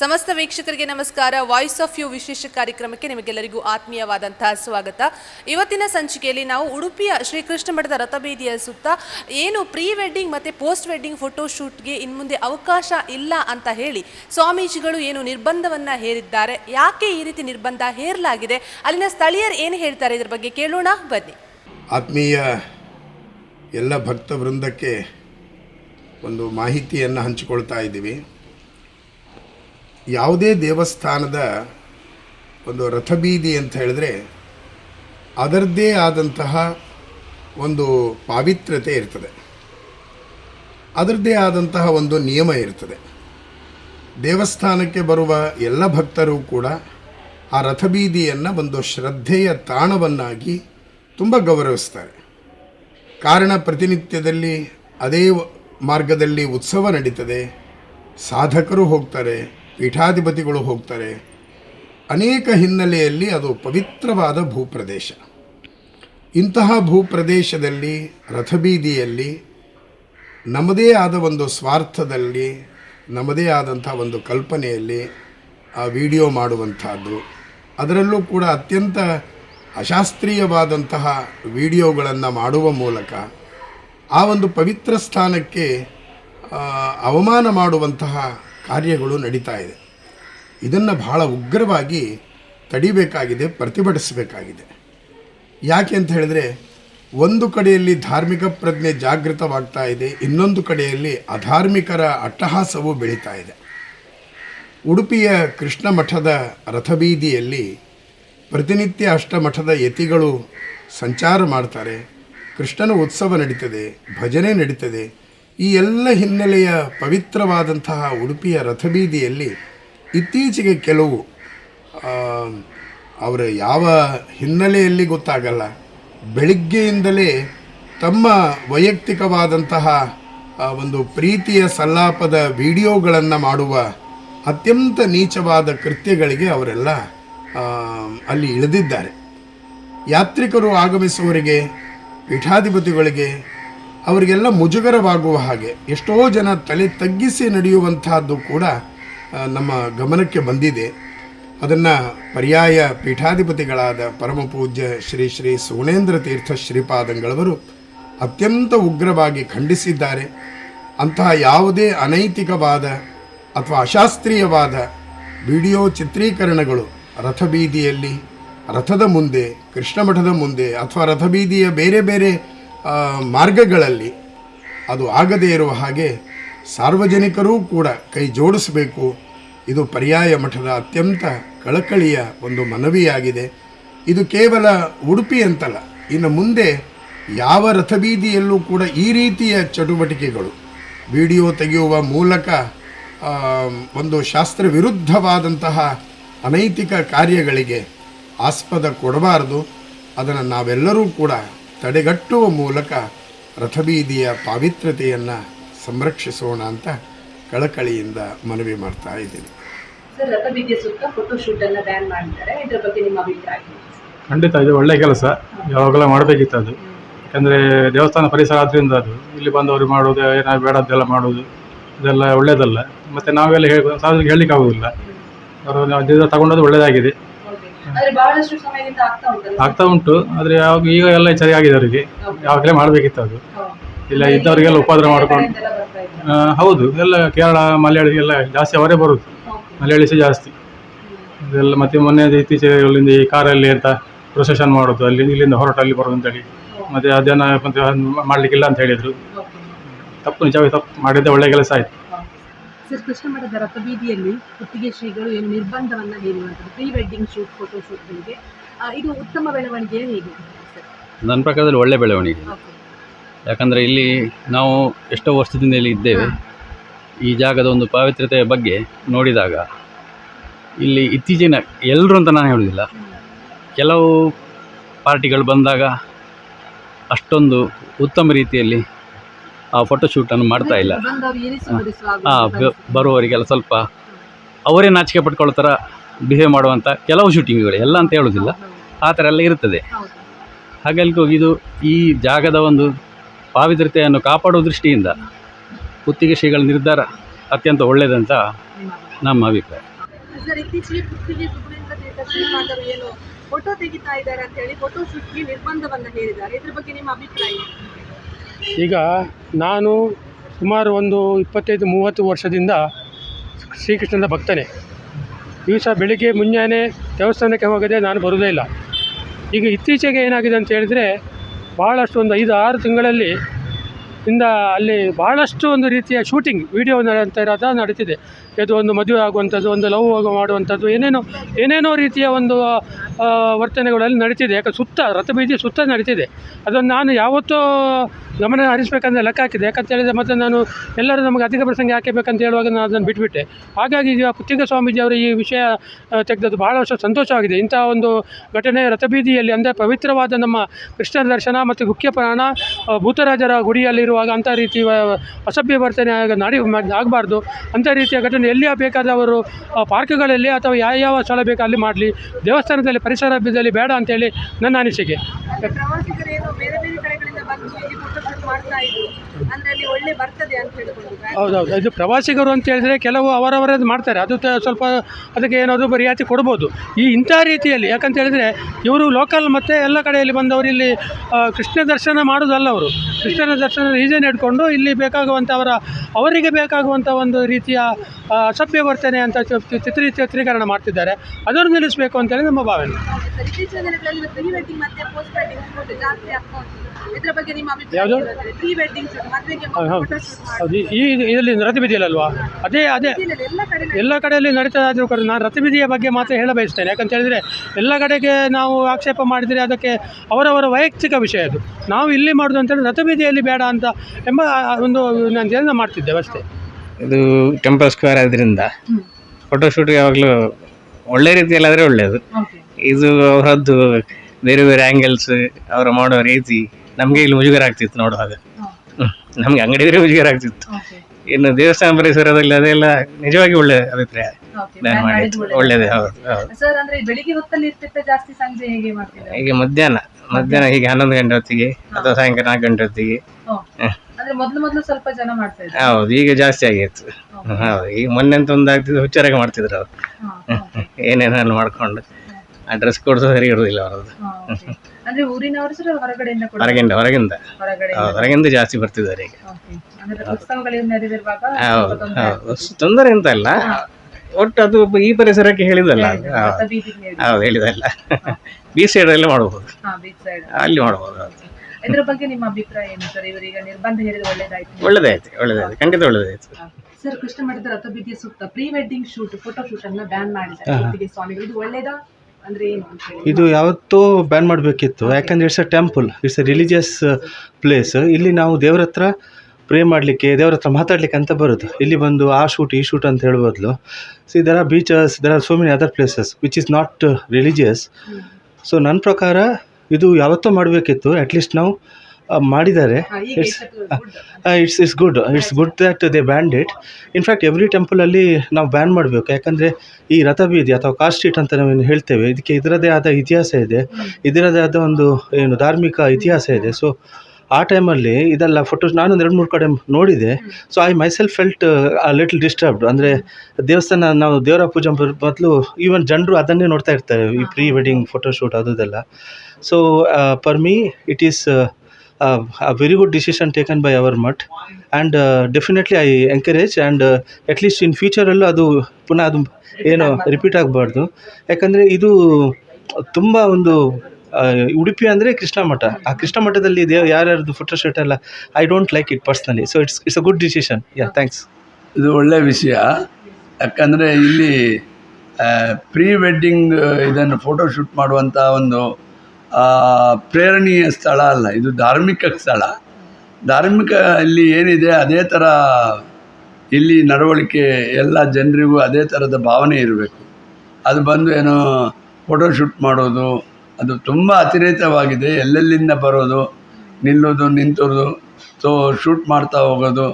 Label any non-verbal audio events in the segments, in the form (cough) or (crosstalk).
ಸಮಸ್ತ ವೀಕ್ಷಕರಿಗೆ ನಮಸ್ಕಾರ. ವಾಯ್ಸ್ ಆಫ್ ಯು ವಿಶೇಷ ಕಾರ್ಯಕ್ರಮಕ್ಕೆ ನಿಮಗೆಲ್ಲರಿಗೂ ಆತ್ಮೀಯವಾದಂತಹ ಸ್ವಾಗತ. ಇವತ್ತಿನ ಸಂಚಿಕೆಯಲ್ಲಿ ನಾವು ಉಡುಪಿಯ ಶ್ರೀಕೃಷ್ಣ ಮಠದ ರಥಬೀದಿಯ ಸುತ್ತ ಏನು ಪ್ರೀ ವೆಡ್ಡಿಂಗ್ ಮತ್ತು ಪೋಸ್ಟ್ ವೆಡ್ಡಿಂಗ್ ಫೋಟೋ ಶೂಟ್ಗೆ ಇನ್ನು ಮುಂದೆ ಅವಕಾಶ ಇಲ್ಲ ಅಂತ ಹೇಳಿ ಸ್ವಾಮೀಜಿಗಳು ಏನು ನಿರ್ಬಂಧವನ್ನು ಹೇರಿದ್ದಾರೆ, ಯಾಕೆ ಈ ರೀತಿ ನಿರ್ಬಂಧ ಹೇರಲಾಗಿದೆ, ಅಲ್ಲಿನ ಸ್ಥಳೀಯರು ಏನು ಹೇಳ್ತಾರೆ ಇದ್ರ ಬಗ್ಗೆ ಕೇಳೋಣ, ಬನ್ನಿ. ಆತ್ಮೀಯ ಎಲ್ಲ ಭಕ್ತ ವೃಂದಕ್ಕೆ ಒಂದು ಮಾಹಿತಿಯನ್ನು ಹಂಚಿಕೊಳ್ತಾ ಇದ್ದೀವಿ. ಯಾವುದೇ ದೇವಸ್ಥಾನದ ಒಂದು ರಥಬೀದಿ ಅಂತ ಹೇಳಿದ್ರೆ ಅದರದ್ದೇ ಆದಂತಹ ಒಂದು ಪಾವಿತ್ರ್ಯತೆ ಇರ್ತದೆ. ಅದರದ್ದೇ ಆದಂತಹ ಒಂದು ನಿಯಮ ಇರ್ತದೆ. ದೇವಸ್ಥಾನಕ್ಕೆ ಬರುವ ಎಲ್ಲ ಭಕ್ತರು ಕೂಡ ಆ ರಥಬೀದಿಯನ್ನು ಒಂದು ಶ್ರದ್ಧೆಯ ತಾಣವನ್ನಾಗಿ ತುಂಬ ಗೌರವಿಸ್ತಾರೆ. ಕಾರಣ ಪ್ರತಿನಿತ್ಯದಲ್ಲಿ ಅದೇ ಮಾರ್ಗದಲ್ಲಿ ಉತ್ಸವ ನಡೀತದೆ. ಸಾಧಕರು ಹೋಗ್ತಾರೆ. ಪೀಠಾಧಿಪತಿಗಳು ಹೋಗ್ತಾರೆ. ಅನೇಕ ಹಿನ್ನೆಲೆಯಲ್ಲಿ ಅದು ಪವಿತ್ರವಾದ ಭೂಪ್ರದೇಶ. ಇಂತಹ ಭೂಪ್ರದೇಶದಲ್ಲಿ, ರಥಬೀದಿಯಲ್ಲಿ, ನಮ್ಮದೇ ಆದ ಒಂದು ಸ್ವಾರ್ಥದಲ್ಲಿ, ನಮ್ಮದೇ ಆದಂಥ ಒಂದು ಕಲ್ಪನೆಯಲ್ಲಿ ಆ ವಿಡಿಯೋ ಮಾಡುವಂಥದ್ದು. ಅದರಲ್ಲೂ ಕೂಡ ಅತ್ಯಂತ ಅಶಾಸ್ತ್ರೀಯವಾದಂತಹ ವಿಡಿಯೋಗಳನ್ನು ಮಾಡುವ ಮೂಲಕ ಆ ಒಂದು ಪವಿತ್ರ ಸ್ಥಾನಕ್ಕೆ ಅವಮಾನ ಮಾಡುವಂತಹ ಕಾರ್ಯಗಳು ನಡೀತಾ ಇದೆ. ಇದನ್ನು ಬಹಳ ಉಗ್ರವಾಗಿ ತಡಿಬೇಕಾಗಿದೆ, ಪ್ರತಿಭಟಿಸಬೇಕಾಗಿದೆ. ಯಾಕೆ ಅಂತ ಹೇಳಿದ್ರೆ, ಒಂದು ಕಡೆಯಲ್ಲಿ ಧಾರ್ಮಿಕ ಪ್ರಜ್ಞೆ ಜಾಗೃತವಾಗ್ತಾ ಇದೆ, ಇನ್ನೊಂದು ಕಡೆಯಲ್ಲಿ ಅಧಾರ್ಮಿಕರ ಅಟ್ಟಹಾಸವು ಬೆಳೀತಾ ಇದೆ. ಉಡುಪಿಯ ಕೃಷ್ಣ ಮಠದ ರಥಬೀದಿಯಲ್ಲಿ ಪ್ರತಿನಿತ್ಯ ಅಷ್ಟಮಠದ ಯತಿಗಳು ಸಂಚಾರ ಮಾಡ್ತಾರೆ. ಕೃಷ್ಣನ ಉತ್ಸವ ನಡೀತದೆ, ಭಜನೆ ನಡೀತದೆ ಈ ಎಲ್ಲ ಹಿನ್ನೆಲೆಯ ಪವಿತ್ರವಾದಂತಹ ಉಡುಪಿಯ ರಥಬೀದಿಯಲ್ಲಿ ಇತ್ತೀಚೆಗೆ ಕೆಲವು ಅವರ ಯಾವ ಹಿನ್ನೆಲೆಯಲ್ಲಿ ಗೊತ್ತಾಗಲ್ಲ, ಬೆಳಿಗ್ಗೆಯಿಂದಲೇ ತಮ್ಮ ವೈಯಕ್ತಿಕವಾದಂತಹ ಒಂದು ಪ್ರೀತಿಯ ಸಲ್ಲಾಪದ ವಿಡಿಯೋಗಳನ್ನು ಮಾಡುವ ಅತ್ಯಂತ ನೀಚವಾದ ಕೃತ್ಯಗಳಿಗೆ ಅವರೆಲ್ಲ ಅಲ್ಲಿ ಇಳಿದಿದ್ದಾರೆ. ಯಾತ್ರಿಕರು ಆಗಮಿಸುವವರಿಗೆ, ಪೀಠಾಧಿಪತಿಗಳಿಗೆ ಅವರಿಗೆಲ್ಲ ಮುಜುಗರವಾಗುವ ಹಾಗೆ ಎಷ್ಟೋ ಜನ ತಲೆ ತಗ್ಗಿಸಿ ನಡೆಯುವಂತಹದ್ದು ಕೂಡ ನಮ್ಮ ಗಮನಕ್ಕೆ ಬಂದಿದೆ. ಅದನ್ನು ಪರ್ಯಾಯ ಪೀಠಾಧಿಪತಿಗಳಾದ ಪರಮ ಪೂಜ್ಯ ಶ್ರೀ ಶ್ರೀ ಸುಗುಣೇಂದ್ರ ತೀರ್ಥ ಶ್ರೀಪಾದಂಗಳವರು ಅತ್ಯಂತ ಉಗ್ರವಾಗಿ ಖಂಡಿಸಿದ್ದಾರೆ. ಅಂತಹ ಯಾವುದೇ ಅನೈತಿಕವಾದ ಅಥವಾ ಅಶಾಸ್ತ್ರೀಯವಾದ ವಿಡಿಯೋ ಚಿತ್ರೀಕರಣಗಳು ರಥಬೀದಿಯಲ್ಲಿ, ರಥದ ಮುಂದೆ ಕೃಷ್ಣ ಮಠದ ಮುಂದೆ ಅಥವಾ ರಥಬೀದಿಯ ಬೇರೆ ಬೇರೆ ಮಾರ್ಗಗಳಲ್ಲಿ ಅದು ಆಗದೇ ಇರುವ ಹಾಗೆ ಸಾರ್ವಜನಿಕರೂ ಕೂಡ ಕೈ ಜೋಡಿಸಬೇಕು. ಇದು ಪರ್ಯಾಯ ಮಠದ ಅತ್ಯಂತ ಕಳಕಳಿಯ ಒಂದು ಮನವಿಯಾಗಿದೆ. ಇದು ಕೇವಲ ಉಡುಪಿ ಅಂತಲ್ಲ, ಇನ್ನು ಮುಂದೆ ಯಾವ ರಥಬೀದಿಯಲ್ಲೂ ಕೂಡ ಈ ರೀತಿಯ ಚಟುವಟಿಕೆಗಳು, ವಿಡಿಯೋ ತೆಗೆಯುವ ಮೂಲಕ ಒಂದು ಶಾಸ್ತ್ರ ವಿರುದ್ಧವಾದಂತಹ ಅನೈತಿಕ ಕಾರ್ಯಗಳಿಗೆ ಆಸ್ಪದ ಕೊಡಬಾರದು. ಅದನ್ನು ನಾವೆಲ್ಲರೂ ಕೂಡ ತಡೆಗಟ್ಟುವ ಮೂಲಕ ರಥಬೀದಿಯ ಪಾವಿತ್ರತೆಯನ್ನು ಸಂರಕ್ಷಿಸೋಣ ಅಂತ ಕಳಕಳಿಯಿಂದ ಮನವಿ ಮಾಡ್ತಾ ಇದ್ದೀನಿ. ಸರ್ ರಥಬೀದಿಯ ಸುತ್ತ ಫೋಟೋ ಶೂಟ್ ಬ್ಯಾನ್ ಮಾಡಿದ್ದಾರೆ. ಇದ್ರ ಬಗ್ಗೆ ನಿಮ್ಮ ಅಭಿಪ್ರಾಯ ಖಂಡಿತ ಇದು ಒಳ್ಳೆ ಕೆಲಸ. ಯಾವಾಗಲೂ ಮಾಡಬೇಕಿತ್ತು ಅದು. ಯಾಕಂದರೆ ದೇವಸ್ಥಾನ ಪರಿಸರ ಆದ್ದರಿಂದ ಅದು. ಇಲ್ಲಿ ಬಂದವರು ಮಾಡೋದು ಏನಾದ್ರು ಬೇಡದ್ದೆಲ್ಲ ಮಾಡೋದು ಇದೆಲ್ಲ ಒಳ್ಳೇದಲ್ಲ. ಮತ್ತು ನಾವೆಲ್ಲ ಹೇಳಿ ಸಾರ್ವಜನಿಕ ಹೇಳಲಿಕ್ಕೆ ಆಗೋದಿಲ್ಲ ಅವರು ನಾವು ದಿನ ತಗೊಂಡೋದು ಒಳ್ಳೆಯದಾಗಿದೆ ಆದ್ರೆ ಬಹಳಷ್ಟು ಸಮಯದಿಂದ ಆಗ್ತಾ ಉಂಟಲ್ಲ ಆಗ್ತಾ ಉಂಟು. ಆದ್ರೆ ಯಾವಾಗ ಈಗ ಎಲ್ಲ ಸರಿ ಆಗಿದೆ ಅವರಿಗೆ. ಯಾವಾಗಲೇ ಮಾಡಬೇಕಿತ್ತು ಅದು. ಇಲ್ಲ ಇದ್ದವರಿಗೆಲ್ಲ ಉಪದ್ರ ಮಾಡ್ಕೊಂಡು. ಬರ್ತಾ ಆ, ಹೌದು. ಎಲ್ಲ ಕೇರಳ ಮಲಯಾಳಿಗೆಲ್ಲ ಜಾಸ್ತಿ ಅವರೇ ಬರೋದು. ಮಲಯಾಳಿಸೇ ಜಾಸ್ತಿ. ಇದೆಲ್ಲ ಮತ್ತೆ ಮೊನ್ನೆ ಅದು ಇತ್ತೀಚೆಗೆ ಇಲ್ಲಿಂದ ಈ ಕಾರಲ್ಲಿ ಅಂತ ಪ್ರೊಸೆಷನ್ ಮಾಡೋದು. ಅಲ್ಲಿ ಇಲ್ಲಿಂದ ಹೊರಟು ಅಲ್ಲಿ ಬರೋದು ಅಂತೇಳಿ. ಮತ್ತೆ ಅದನ್ನು ಮತ್ತೆ ಮಾಡಲಿಕ್ಕಿಲ್ಲ ಅಂತ ಹೇಳಿದ್ರು. ತಪ್ಪು ನಿಜವಾಗಿ ತಪ್ಪು ಮಾಡಿದ್ದೆ ಒಳ್ಳೆ ಕೆಲಸ ಆಯಿತು. ಸರ್ ಕೃಷ್ಣ ಮಠದ ರಥಬೀದಿಯಲ್ಲಿ ಕುತ್ತಿಗೆ ಶ್ರೀಗಳು ಏನು ನಿರ್ಬಂಧವನ್ನ ಹೇರುವಂಥದ್ದು ಪ್ರೀ ವೆಡ್ಡಿಂಗ್ ಶೂಟ್ ಫೋಟೋ ಶೂಟ್ಗಳಿಗೆ ಇದು ಉತ್ತಮ ಬೆಳವಣಿಗೆ ಹೇಗೆ ನನ್ನ ಪ್ರಕಾರದಲ್ಲಿ ಒಳ್ಳೆ ಬೆಳವಣಿಗೆ. ಯಾಕಂದರೆ ಇಲ್ಲಿ ನಾವು ಎಷ್ಟೋ ವರ್ಷದಿಂದ ಇಲ್ಲಿ ಇದ್ದೇವೆ. ಈ ಜಾಗದ ಒಂದು ಪಾವಿತ್ರ್ಯತೆಯ ಬಗ್ಗೆ ನೋಡಿದಾಗ ಇಲ್ಲಿ ಇತ್ತೀಚಿನ ಎಲ್ಲರೂ ಅಂತ ನಾನು ಹೇಳೋದಿಲ್ಲ ಕೆಲವು ಪಾರ್ಟಿಗಳು ಬಂದಾಗ ಅಷ್ಟೊಂದು ಉತ್ತಮ ರೀತಿಯಲ್ಲಿ ಆ ಫೋಟೋಶೂಟನ್ನು ಮಾಡ್ತಾ ಇಲ್ಲ. ಬರುವವರಿಗೆಲ್ಲ ಸ್ವಲ್ಪ ಅವರೇ ನಾಚಿಕೆ ಪಟ್ಕೊಳ್ಳೋ ಥರ ಬಿಹೇವ್ ಮಾಡುವಂಥ ಕೆಲವು ಶೂಟಿಂಗ್ಗಳು ಎಲ್ಲ ಅಂತ ಹೇಳೋದಿಲ್ಲ ಆ ಥರ ಎಲ್ಲ ಇರುತ್ತದೆ ಹಾಗಾಗಿ ಇದು ಈ ಜಾಗದ ಒಂದು ಪಾವಿತ್ರ್ಯತೆಯನ್ನು ಕಾಪಾಡುವ ದೃಷ್ಟಿಯಿಂದ ಕುತ್ತಿಗೆ ಶ್ರೀಗಳ ನಿರ್ಧಾರ ಅತ್ಯಂತ ಒಳ್ಳೆಯದಂತ ನಮ್ಮ ಅಭಿಪ್ರಾಯ. ಫೋಟೋ ತೆಗಿತಾ ಇದ್ದಾರೆ ಅಂತ ಹೇಳಿ ಫೋಟೋ ಶೂಟ್ಗೆ ನಿರ್ಬಂಧವನ್ನು ಹೇಳಿದ್ದಾರೆ ಇದ್ರ ಬಗ್ಗೆ ನಿಮ್ಮ ಅಭಿಪ್ರಾಯ? ಈಗ ನಾನು ಸುಮಾರು ಒಂದು ಇಪ್ಪತ್ತೈದು, ಮೂವತ್ತು ವರ್ಷದಿಂದ ಶ್ರೀಕೃಷ್ಣನ ಭಕ್ತನೇ. ದಿವಸ ಬೆಳಿಗ್ಗೆ ಮುಂಜಾನೆ ದೇವಸ್ಥಾನಕ್ಕೆ ಹೋಗದೆ ನಾನು ಬರೋದೇ ಇಲ್ಲ. ಈಗ ಇತ್ತೀಚೆಗೆ ಏನಾಗಿದೆ ಅಂತ ಹೇಳಿದರೆ ಭಾಳಷ್ಟು ಒಂದು ಐದು ಆರು ತಿಂಗಳಲ್ಲಿ ಇಂದ ಅಲ್ಲಿ ಭಾಳಷ್ಟು ಒಂದು ರೀತಿಯ ಶೂಟಿಂಗ್, ವಿಡಿಯೋ ಇರೋದ ನಡೀತಿದೆ. ಇದು ಒಂದು ಮದುವೆ ಆಗುವಂಥದ್ದು, ಒಂದು ಲವ್ ಮಾಡುವಂಥದ್ದು, ಏನೇನೋ ಏನೇನೋ ರೀತಿಯ ಒಂದು ವರ್ತನೆಗಳಲ್ಲಿ ನಡೀತಿದೆ. ಯಾಕಂದ್ರೆ ಸುತ್ತ ರಥಬೀದಿ ಸುತ್ತ ನಡೀತಿದೆ. ಅದನ್ನು ನಾನು ಯಾವತ್ತೂ ಗಮನ ಹರಿಸಬೇಕಂದ್ರೆ ಲೆಕ್ಕ ಹಾಕಿದೆ. ಯಾಕಂತ ಹೇಳಿದ್ರೆ ಮತ್ತೆ ನಾನು ಎಲ್ಲರೂ ನಮಗೆ ಅಧಿಕ ಪ್ರಸಂಗ ಯಾಕೆ ಬೇಕಂತ ಹೇಳುವಾಗ ನಾನು ಅದನ್ನು ಬಿಟ್ಬಿಟ್ಟೆ. ಹಾಗಾಗಿ ಈಗ ಪುತ್ತಿಗ ಸ್ವಾಮೀಜಿ ಅವರು ಈ ವಿಷಯ ತೆಗೆದದ್ದು ವರ್ಷ ಸಂತೋಷವಾಗಿದೆ. ಇಂಥ ಒಂದು ಘಟನೆ ರಥಬೀದಿಯಲ್ಲಿ ಅಂದರೆ ಪವಿತ್ರವಾದ ನಮ್ಮ ಕೃಷ್ಣ ದರ್ಶನ ಮತ್ತು ಮುಖ್ಯ ಪ್ರಾಣ ಭೂತರಾಜರ ಗುಡಿಯಲ್ಲಿರುವಾಗ ಅಂಥ ರೀತಿ ಅಸಭ್ಯ ವರ್ತನೆ ನಾಡಿ ಆಗಬಾರ್ದು. ಅಂಥ ರೀತಿಯ ಘಟನೆ ಎಲ್ಲಿ ಬೇಕಾದವರು ಪಾರ್ಕ್ಗಳಲ್ಲಿ ಅಥವಾ ಯಾವ ಯಾವ ಸ್ಥಳ ಬೇಕು ಅಲ್ಲಿ ಮಾಡಲಿ. ದೇವಸ್ಥಾನದಲ್ಲಿ, ಪರಿಸರ ಬೇಡ ಅಂತೇಳಿ ನನ್ನ ಅನಿಸಿಕೆ. ಮಾಡ್ತಾ ಇದ್ರು. ಅಂದ್ರೆ ಅಲ್ಲಿ ಒಳ್ಳೆ ಬರ್ತದೆ ಅಂತ ಹೇಳ್ಕೊಂಡು ಹೌದೌದು. ಇದು ಪ್ರವಾಸಿಗರು ಅಂತ ಹೇಳಿದ್ರೆ ಕೆಲವು ಅವರವರದ್ದು ಮಾಡ್ತಾರೆ. ಅದು ಸ್ವಲ್ಪ ಅದಕ್ಕೆ ಏನಾದರೂ ರಿಯಾಯಿತಿ ಕೊಡ್ಬೋದು. ಈ ಇಂಥ ರೀತಿಯಲ್ಲಿ ಯಾಕಂತ ಹೇಳಿದ್ರೆ ಇವರು ಲೋಕಲ್ ಮತ್ತು ಎಲ್ಲ ಕಡೆಯಲ್ಲಿ ಬಂದವರು ಇಲ್ಲಿ ಕೃಷ್ಣ ದರ್ಶನ ಮಾಡೋದಲ್ಲ ಅವರು. ಕೃಷ್ಣನ ದರ್ಶನ ರೀಸನ್ ಇಟ್ಕೊಂಡು ಇಲ್ಲಿ ಬೇಕಾಗುವಂಥ ಅವರ ಅವರಿಗೆ ಬೇಕಾಗುವಂಥ ಒಂದು ರೀತಿಯ ಅಸಭ್ಯ ವರ್ತನೆ ಅಂತ ಚಿತ್ರ ಚಿತ್ರೀಕರಣ ಮಾಡ್ತಿದ್ದಾರೆ. ಅದನ್ನು ನಿಲ್ಲಿಸಬೇಕು ಅಂತೇಳಿ ನಮ್ಮ ಭಾವನೆ. ಸರ್ ಇತ್ತೀಚಿನ ದಿನಗಳಲ್ಲಿ ಪ್ರೀ ವೆಡ್ಡಿಂಗ್ ಮತ್ತೆ ಪೋಸ್ಟ್ ವೆಡ್ಡಿಂಗ್ ಶೂಟ್ ಜಾಸ್ತಿ ಆಗ್ತಾ ಉಂಟು ಇದ್ರ ಬಗ್ಗೆ ನಿಮ್ಮ ಯಾವುದು? ಅಭಿಪ್ರಾಯ ಪ್ರೀ ವೆಡ್ಡಿಂಗ್ ಶೂಟ್ ಮದುವೆಗೆ ಹೌದು, ಹೌದು. ಫೋಟೋ ಶೂಟ್ ಹೌದು ಈ ಇದರಲ್ಲಿ ರಥಬೀದಿಯಲ್ಲಲ್ವಾ ಅದೇ ಅದೇ. ಎಲ್ಲ ಕಡೆ ಎಲ್ಲ ಕಡೆಯಲ್ಲಿ ನಡೀತಾ ಇದ್ರೂ ಕೂಡ ನಾನು ರಥಬೀದಿಯ ಬಗ್ಗೆ ಮಾತ್ರ ಹೇಳ ಬಯಸ್ತೇನೆ. ಯಾಕಂತ ಹೇಳಿದ್ರೆ ಎಲ್ಲ ಕಡೆಗೆ ನಾವು ಆಕ್ಷೇಪ ಮಾಡಿದರೆ ಅದಕ್ಕೆ ಅವರವರ ವೈಯಕ್ತಿಕ ವಿಷಯ ಅದು. ನಾವು ಇಲ್ಲಿ ಮಾಡೋದು ಅಂತೇಳಿ ರಥಬೀದಿಯಲ್ಲಿ ಬೇಡ ಅಂತ ಎಂಬ ಒಂದು ನಾನು ಜನ ಮಾಡ್ತಿದ್ದೇವೆ ಅಷ್ಟೇ. ಇದು ಟೆಂಪಲ್ ಸ್ಕ್ವೇರ್ ಆದ್ರಿಂದ ಫೋಟೋಶೂಟ್ ಯಾವಾಗಲೂ ಒಳ್ಳೆ ರೀತಿಯಲ್ಲಾದರೆ ಒಳ್ಳೆಯದು ಇದು ಅವರದ್ದು ಬೇರೆ ಬೇರೆ ಆ್ಯಂಗಲ್ಸ್ ಅವರು ಮಾಡೋ ರೀತಿ ನಮಗೆ ಇಲ್ಲಿ ಮುಜುಗರ ಆಗ್ತಿತ್ತು ನೋಡುವಾಗ ನಮಗೆ ಅಂಗಡಿ ಬೇರೆ ಮುಜುಗರ ಆಗ್ತಿತ್ತು. ಇನ್ನು ದೇವಸ್ಥಾನ ಪರಿಸರದಲ್ಲಿ ಅದೆಲ್ಲ ನಿಜವಾಗಿ ಒಳ್ಳೆ ಅಭಿಪ್ರಾಯ. ನಾನು ಮಾಡಿದ್ದು. ಒಳ್ಳೆಯದೇ ಹೌದು ಹೌದು. ಹೀಗೆ ಮಧ್ಯಾಹ್ನ. ಮಧ್ಯಾಹ್ನ ಹೀಗೆ ಹನ್ನೊಂದು ಗಂಟೆ ಹೊತ್ತಿಗೆ ಅಥವಾ ಸಾಯಂಕಾಲ ನಾಲ್ಕು ಗಂಟೆ ಹೊತ್ತಿಗೆ. ಹೌದು ಈಗ ಜಾಸ್ತಿ ಆಗಿತ್ತು. ಹೌದು. ಈಗ ಮೊನ್ನೆ ಅಂತ ಒಂದು ಆಗ್ತಿದ್ರು ಹುಚ್ಚಾರಾಗಿ ಮಾಡ್ತಿದ್ರು ಅವ್ರು. ಏನೇನಲ್ಲಿ ಮಾಡ್ಕೊಂಡು. ಆ ಡ್ರೆಸ್ ಕೊಡ್ಸೋ ಸರಿ ಇರೋದಿಲ್ಲ ಅವರದ್ದು. ಅಂದ್ರೆ ಊರಿನವರು ಸಹ ಹೊರಗಡೆಯಿಂದ ಕೂಡ ಹೊರಗಿಂದ ಹೊರಗಿಂದ. ಹೊರಗಡೆ ಹೌದು ಹೊರಗಿಂದ ಜಾಸ್ತಿ ಬರ್ತಿದ್ದಾರೆ ಈಗ. ಅಂದ್ರೆ ಉತ್ಸವಗಳು ನೆರೆದಿರುವಾಗ ಹೌದು ಹೌದು. ತೊಂದರೆ ಅಂತ ಅಲ್ಲ. ಒಟ್ಟು ಅದು ಈ ಪರಿಸರಕ್ಕೆ ಹೇಳಿದಲ್ಲ ಹೌದು. ಬೀದಿಗೆ ಹೇಳಿ. ಹೌದು ಹೇಳಿದಲ್ಲ (laughs) ಬೀಚ್ ಸೈಡ್ ಎಲ್ಲ ಮಾಡ್ಬೋದು. ಹಾ ಬೀಚ್ ಸೈಡ್ ಅಲ್ಲಿ ಮಾಡ್ಬೋದು ಹೌದು. ಇದ್ರ ಬಗ್ಗೆ ನಿಮ್ಮ ಅಭಿಪ್ರಾಯ ಏನು ಸರ್? ಇವರೀಗ ನಿರ್ಬಂಧ ಹೇರಿದ ಒಳ್ಳೇದಾಯ್ತು ಒಳ್ಳೇದಾಯ್ತು ಒಳ್ಳೆದಾಯ್ತು. ಖಂಡಿತ ಒಳ್ಳೆದಾಯ್ತು. ಸರ್ ಕೃಷ್ಣ ಮಠದ ರಥಬೀದಿಯ ಸುತ್ತ pre wedding shoot photo shoot ಅನ್ನ ಬ್ಯಾನ್ ಮಾಡಿದ್ದಾರೆ. ಸ್ವಾಮಿಗಳು ಇದು ಒಳ್ಳೇದಾ? ಹೇಳಿ. ಇದು ಯಾವತ್ತೂ ಬ್ಯಾನ್ ಮಾಡಬೇಕಿತ್ತು. ಯಾಕಂದರೆ it's a temple it's a religious place ಇಲ್ಲಿ ನಾವು ದೇವ್ರ ಹತ್ರ ಪ್ರೇ ಮಾಡಲಿಕ್ಕೆ ದೇವ್ರ ಹತ್ರ ಮಾತಾಡಲಿಕ್ಕೆ ಅಂತ ಬರೋದು. ಇಲ್ಲಿ ಬಂದು ಆ ಶೂಟ್ ಈ ಶೂಟ್ ಅಂತ ಹೇಳ್ಬೋದ್ಲು. See there are beaches there are so many other places which is not religious so ನನ್ನ ಪ್ರಕಾರ ಇದು ಯಾವತ್ತೂ ಮಾಡಬೇಕಿತ್ತು. ಅಟ್ಲೀಸ್ಟ್ ನಾವು ಮಾಡಿದ್ದಾರೆ. It's. It's it's good it's good that they banned it in fact every ಟೆಂಪಲಲ್ಲಿ ನಾವು ಬ್ಯಾನ್ ಮಾಡಬೇಕು. ಯಾಕಂದರೆ ಈ ರಥಬೀದಿ ಅಥವಾ ಕಾಸ್ಟ್ ಸ್ಟ್ರೀಟ್ ಅಂತ ನಾವೇನು ಹೇಳ್ತೇವೆ. ಇದಕ್ಕೆ ಇದರದೇ ಆದ ಇತಿಹಾಸ ಇದೆ. ಇದರದೇ ಆದ ಒಂದು ಏನು ಧಾರ್ಮಿಕ ಇತಿಹಾಸ ಇದೆ. ಸೊ ಆ ಟೈಮಲ್ಲಿ ಇದೆಲ್ಲ ಫೋಟೋ ನಾನೊಂದು ಎರಡು ಮೂರು ಕಡೆ ನೋಡಿದೆ. So I my felt felt little disturbed ಅಂದರೆ ದೇವಸ್ಥಾನ ನಾವು ದೇವರ ಪೂಜೆ ಮೊದಲು ಈವನ್ ಜನರು ಅದನ್ನೇ ನೋಡ್ತಾ ಇರ್ತಾರೆ. ಈ ಪ್ರೀ ವೆಡ್ಡಿಂಗ್ ಫೋಟೋಶೂಟ್ ಅದೆಲ್ಲ so per me it is a very good decision taken by our mutt. And definitely I encourage and uh, at least in ಫ್ಯೂಚರಲ್ಲೂ ಅದು ಪುನಃ ಅದು ಏನು ರಿಪೀಟ್ ಆಗಬಾರ್ದು. ಯಾಕಂದರೆ ಇದು ತುಂಬ ಒಂದು ಉಡುಪಿ ಅಂದರೆ ಕೃಷ್ಣ ಮಠ. ಆ ಕೃಷ್ಣ ಮಠದಲ್ಲಿ ದೇವ್ ಯಾರ್ಯಾರ್ದು ಫೋಟೋಶೂಟ್ ಎಲ್ಲ I don't like it personally so it's it's a good decision yeah thanks ಇದು ಒಳ್ಳೆಯ ವಿಷಯ. ಯಾಕಂದರೆ ಇಲ್ಲಿ ಪ್ರೀ ವೆಡ್ಡಿಂಗ್ ಇದನ್ನು ಫೋಟೋಶೂಟ್ ಮಾಡುವಂಥ ಒಂದು ಪ್ರೇರಣೀಯ ಸ್ಥಳ ಅಲ್ಲ ಇದು ಧಾರ್ಮಿಕ ಸ್ಥಳ. ಧಾರ್ಮಿಕ ಇಲ್ಲಿ ಏನಿದೆ ಅದೇ ಥರ ಇಲ್ಲಿ ನಡವಳಿಕೆ ಎಲ್ಲ ಜನರಿಗೂ ಅದೇ ಥರದ ಭಾವನೆ ಇರಬೇಕು. ಅದು ಬಂದು ಏನೋ ಫೋಟೋಶೂಟ್ ಮಾಡೋದು ಅದು ತುಂಬ ಅತಿರೇಕವಾಗಿದೆ ಎಲ್ಲೆಲ್ಲಿಂದ ಬರೋದು ನಿಲ್ಲೋದು ನಿಂತೋದು ಸೊ ಶೂಟ್ ಮಾಡ್ತಾ ಹೋಗೋದು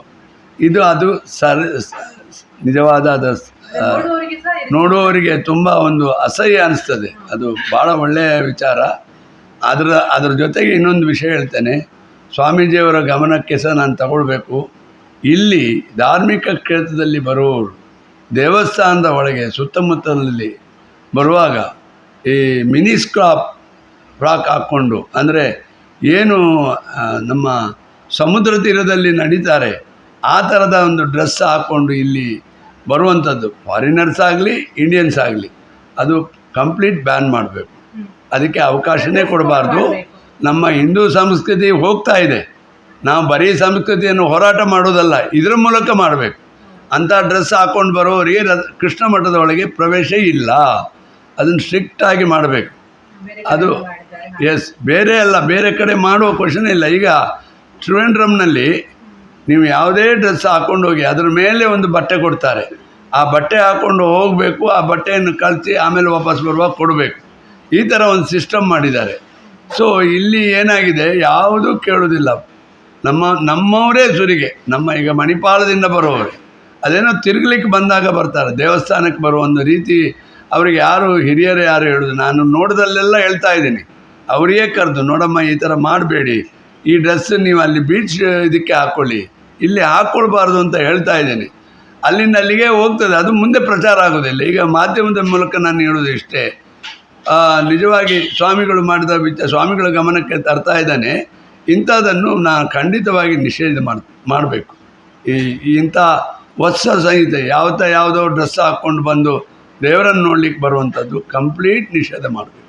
ಇದು ಅದು ಸರ್ ನಿಜವಾದ ಅದು ನೋಡುವವರಿಗೆ ತುಂಬ ಒಂದು ಅಸಹ್ಯ ಅನಿಸ್ತದೆ. ಅದು ಭಾಳ ಒಳ್ಳೆಯ ವಿಚಾರ. ಅದರ ಅದರ ಜೊತೆಗೆ ಇನ್ನೊಂದು ವಿಷಯ ಹೇಳ್ತೇನೆ. ಸ್ವಾಮೀಜಿಯವರ ಗಮನಕ್ಕೆ ಸಹ ನಾನು ತಗೊಳ್ಬೇಕು. ಇಲ್ಲಿ ಧಾರ್ಮಿಕ ಕ್ಷೇತ್ರದಲ್ಲಿ ಬರುವವರು ದೇವಸ್ಥಾನದ ಒಳಗೆ ಸುತ್ತಮುತ್ತಲಲ್ಲಿ ಬರುವಾಗ ಈ ಮಿನಿ ಸ್ಕ್ರಾಪ್ ಫ್ರಾಕ್ ಹಾಕ್ಕೊಂಡು, ಅಂದರೆ ಏನು ನಮ್ಮ ಸಮುದ್ರ ತೀರದಲ್ಲಿ ನಡೀತಾರೆ, ಆ ಥರದ ಒಂದು ಡ್ರೆಸ್ ಹಾಕ್ಕೊಂಡು ಇಲ್ಲಿ ಬರುವಂಥದ್ದು. ಫಾರಿನರ್ಸ್ ಆಗಲಿ, ಇಂಡಿಯನ್ಸ್ ಆಗಲಿ, ಅದು ಕಂಪ್ಲೀಟ್ ಬ್ಯಾನ್ ಮಾಡಬೇಕು. ಅದಕ್ಕೆ ಅವಕಾಶನೇ ಕೊಡಬಾರ್ದು. ನಮ್ಮ ಹಿಂದೂ ಸಂಸ್ಕೃತಿ ಹೋಗ್ತಾ ಇದೆ. ನಾವು ಬರೀ ಸಂಸ್ಕೃತಿಯನ್ನು ಹೋರಾಟ ಮಾಡೋದಲ್ಲ ಇದರ ಮೂಲಕ ಮಾಡಬೇಕು. ಅಂಥ ಡ್ರೆಸ್ ಹಾಕ್ಕೊಂಡು ಬರೋರಿಗೆ ರ- ಕೃಷ್ಣ ಮಠದ ಒಳಗೆ ಪ್ರವೇಶ ಇಲ್ಲ. ಅದನ್ನು ಸ್ಟ್ರಿಕ್ಟಾಗಿ ಮಾಡಬೇಕು. ಅದು ಎಸ್ ಬೇರೆ ಅಲ್ಲ ಬೇರೆ ಕಡೆ ಮಾಡುವ ಕ್ವಶನ್ ಇಲ್ಲ. ಈಗ ಟ್ರಿವೆಂಡ್ರಮ್ನಲ್ಲಿ ನೀವು ಯಾವುದೇ ಡ್ರೆಸ್ ಹಾಕ್ಕೊಂಡು ಹೋಗಿ ಅದ್ರ ಮೇಲೆ ಒಂದು ಬಟ್ಟೆ ಕೊಡ್ತಾರೆ. ಆ ಬಟ್ಟೆ ಹಾಕ್ಕೊಂಡು ಹೋಗಬೇಕು ಆ ಬಟ್ಟೆಯನ್ನು ಕಳಿಸಿ ಆಮೇಲೆ ವಾಪಸ್ ಬರುವಾಗ ಕೊಡಬೇಕು. ಈ ಥರ ಒಂದು ಸಿಸ್ಟಮ್ ಮಾಡಿದ್ದಾರೆ. ಸೊ ಇಲ್ಲಿ ಏನಾಗಿದೆ? ಯಾವುದೂ ಕೇಳೋದಿಲ್ಲ. ನಮ್ಮ, ನಮ್ಮವರೇ ಸುರಿಗೆ. ನಮ್ಮ ಈಗ ಮಣಿಪಾಲದಿಂದ ಬರುವವರು. ಅದೇನೋ ತಿರುಗಲಿಕ್ಕೆ ಬಂದಾಗ ಬರ್ತಾರೆ. ದೇವಸ್ಥಾನಕ್ಕೆ ಬರುವ ಒಂದು ರೀತಿ ಅವರಿಗೆ ಯಾರು ಹಿರಿಯರು ಯಾರು ಹೇಳೋದು? ನಾನು ನೋಡ್ದಲ್ಲೆಲ್ಲ ಹೇಳ್ತಾ ಇದ್ದೀನಿ. ಅವರಿಗೆ ಕರೆದು, ನೋಡಮ್ಮ, ಈ ಥರ ಮಾಡಬೇಡಿ. ಈ ಡ್ರೆಸ್ ನೀವು ಅಲ್ಲಿ ಬೀಚ್ ಇದಕ್ಕೆ ಹಾಕ್ಕೊಳ್ಳಿ ಇಲ್ಲಿ ಹಾಕ್ಕೊಳ್ಬಾರ್ದು ಅಂತ ಹೇಳ್ತಾ ಇದ್ದೀನಿ. ಅಲ್ಲಿಂದ ಅಲ್ಲಿಗೆ ಹೋಗ್ತದೆ. ಅದು ಮುಂದೆ ಪ್ರಚಾರ ಆಗೋದಿಲ್ಲ. ಈಗ ಮಾಧ್ಯಮದ ಮೂಲಕ ನಾನು ಹೇಳೋದು ಇಷ್ಟೇ. ನಿಜವಾಗಿ ಸ್ವಾಮಿಗಳು ಮಾಡಿದ ವಿಚ ಸ್ವಾಮಿಗಳ ಗಮನಕ್ಕೆ ತರ್ತಾ ಇದ್ದಾನೆ. ಇಂಥದ್ದನ್ನು ನಾನು ಖಂಡಿತವಾಗಿ ನಿಷೇಧ ಮಾಡಿ ಮಾಡಬೇಕು. ಈ ಇಂಥ ಹೊಸ ಸಂಹಿತೆ ಯಾವತ್ತ ಯಾವುದೋ ಡ್ರೆಸ್ ಹಾಕ್ಕೊಂಡು ಬಂದು ದೇವರನ್ನು ನೋಡ್ಲಿಕ್ಕೆ ಬರುವಂಥದ್ದು ಕಂಪ್ಲೀಟ್ ನಿಷೇಧ ಮಾಡಬೇಕು.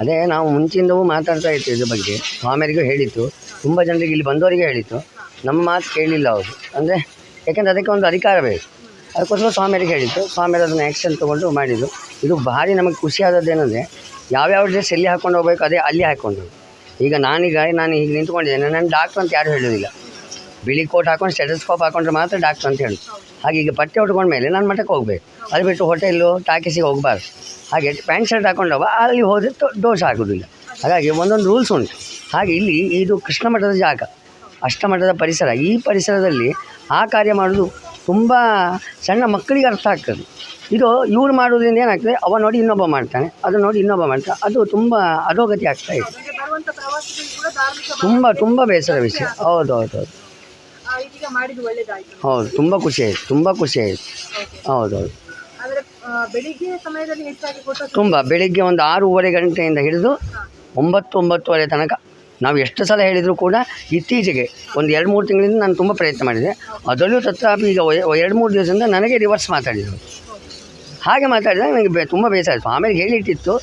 ಅದೇ ನಾವು ಮುಂಚಿಂದವೂ ಮಾತಾಡ್ತಾ ಇತ್ತು ಇದ್ರ ಬಗ್ಗೆ. ಸ್ವಾಮಿಯರಿಗೂ ಹೇಳಿತ್ತು. ತುಂಬ ಜನರಿಗೆ ಇಲ್ಲಿ ಬಂದವರಿಗೆ ಹೇಳಿತ್ತು. ನಮ್ಮ ಮಾತು ಕೇಳಿಲ್ಲ ಅವರು. ಅಂದರೆ ಯಾಕೆಂದರೆ ಅದಕ್ಕೆ ಒಂದು ಅಧಿಕಾರ ಬೇಕು ಅದಕ್ಕೋಸ್ಕರ ಸ್ವಾಮಿಯರಿಗೆ ಹೇಳಿತ್ತು ಸ್ವಾಮಿಯರು ಅದನ್ನು ಆ್ಯಕ್ಷನ್ ತೊಗೊಂಡು ಮಾಡಿದ್ದು. ಇದು ಭಾರಿ ನಮಗೆ ಖುಷಿಯಾದದ್ದೇನೆಂದರೆ ಯಾವ್ಯಾವ ಡ್ರೆಸ್ ಎಲ್ಲಿ ಹಾಕ್ಕೊಂಡು ಹೋಗ್ಬೇಕು ಅದೇ ಅಲ್ಲಿ ಹಾಕ್ಕೊಂಡು ಈಗ ನಾನೀಗ, ನಾನು ಈಗ ನಿಂತ್ಕೊಂಡಿದ್ದೇನೆ. ನಾನು ಡಾಕ್ಟ್ರ್ ಅಂತ ಯಾರು ಹೇಳೋದಿಲ್ಲ. ಬಿಳಿ ಕೋಟ್ ಹಾಕೊಂಡು ಸ್ಟೆಟಸ್ಕೋಪ್ ಹಾಕೊಂಡ್ರೆ ಮಾತ್ರ ಡಾಕ್ಟ್ರ್ ಅಂತ ಹೇಳಿ ಹಾಗೆ ಈಗ ಬಟ್ಟೆ ಉಟ್ಕೊಂಡ ಮೇಲೆ ನಾನು ಮಠಕ್ಕೆ ಹೋಗಬೇಕು. ಅದು ಬಿಟ್ಟು ಹೋಟೆಲು ಟಾಕೀಸಿಗೆ ಹೋಗಬಾರ್ದು. ಹಾಗೆ ಪ್ಯಾಂಟ್ ಶರ್ಟ್ ಹಾಕೊಂಡವ ಅಲ್ಲಿ ಹೋದರೆ ದೋಷ ಆಗೋದಿಲ್ಲ. ಹಾಗಾಗಿ ಒಂದೊಂದು ರೂಲ್ಸ್ ಉಂಟು. ಹಾಗೆ ಇಲ್ಲಿ, ಇದು ಕೃಷ್ಣ ಮಠದ ಜಾಗ. ಅಷ್ಟಮಠದ ಪರಿಸರ. ಈ ಪರಿಸರದಲ್ಲಿ ಆ ಕಾರ್ಯ ಮಾಡೋದು ತುಂಬ ಸಣ್ಣ ಮಕ್ಕಳಿಗೆ ಅರ್ಥ ಆಗ್ತದೆ. ಇದು ಇವ್ರು ಮಾಡೋದ್ರಿಂದ ಏನಾಗ್ತದೆ ಅವ ನೋಡಿ ಇನ್ನೊಬ್ಬ ಮಾಡ್ತಾನೆ ಅದು ನೋಡಿ ಇನ್ನೊಬ್ಬ ಮಾಡ್ತಾನೆ ಅದು ತುಂಬ ಅಧೋಗತಿ ಆಗ್ತಾ ಇದೆ. ತುಂಬ ತುಂಬ ಬೇಸರ ವಿಷಯ. ಹೌದು ಹೌದು ಹೌದು. ಹೌದು ತುಂಬ ಖುಷಿ ಆಯಿತು ತುಂಬ ಖುಷಿ ಆಯಿತು. ಹೌದು ಹೌದು. ತುಂಬ ಬೆಳಿಗ್ಗೆ ಒಂದು ಆರೂವರೆ ಗಂಟೆಯಿಂದ ಹಿಡಿದು ಒಂಬತ್ತು ಒಂಬತ್ತುವರೆ ತನಕ ನಾವು ಎಷ್ಟು ಸಲ ಹೇಳಿದರೂ ಕೂಡ ಇತ್ತೀಚೆಗೆ ಒಂದು ಎರಡು ಮೂರು ತಿಂಗಳಿಂದ ನಾನು ತುಂಬ ಪ್ರಯತ್ನ ಮಾಡಿದೆ. ಅದರಲ್ಲೂ ತತ್ರಾಪಿ ಈಗ ಎರಡು ಮೂರು ದಿವಸದಿಂದ ನನಗೆ ರಿವರ್ಸ್ ಮಾತಾಡಿದರು. ಹಾಗೆ ಮಾತಾಡಿದಾಗ ನನಗೆ ಬೆ, ತುಂಬ ಬೇಸರ ಆಯಿತು ಆಮೇಲೆ ಹೇಳಿಟ್ಟಿತ್ತು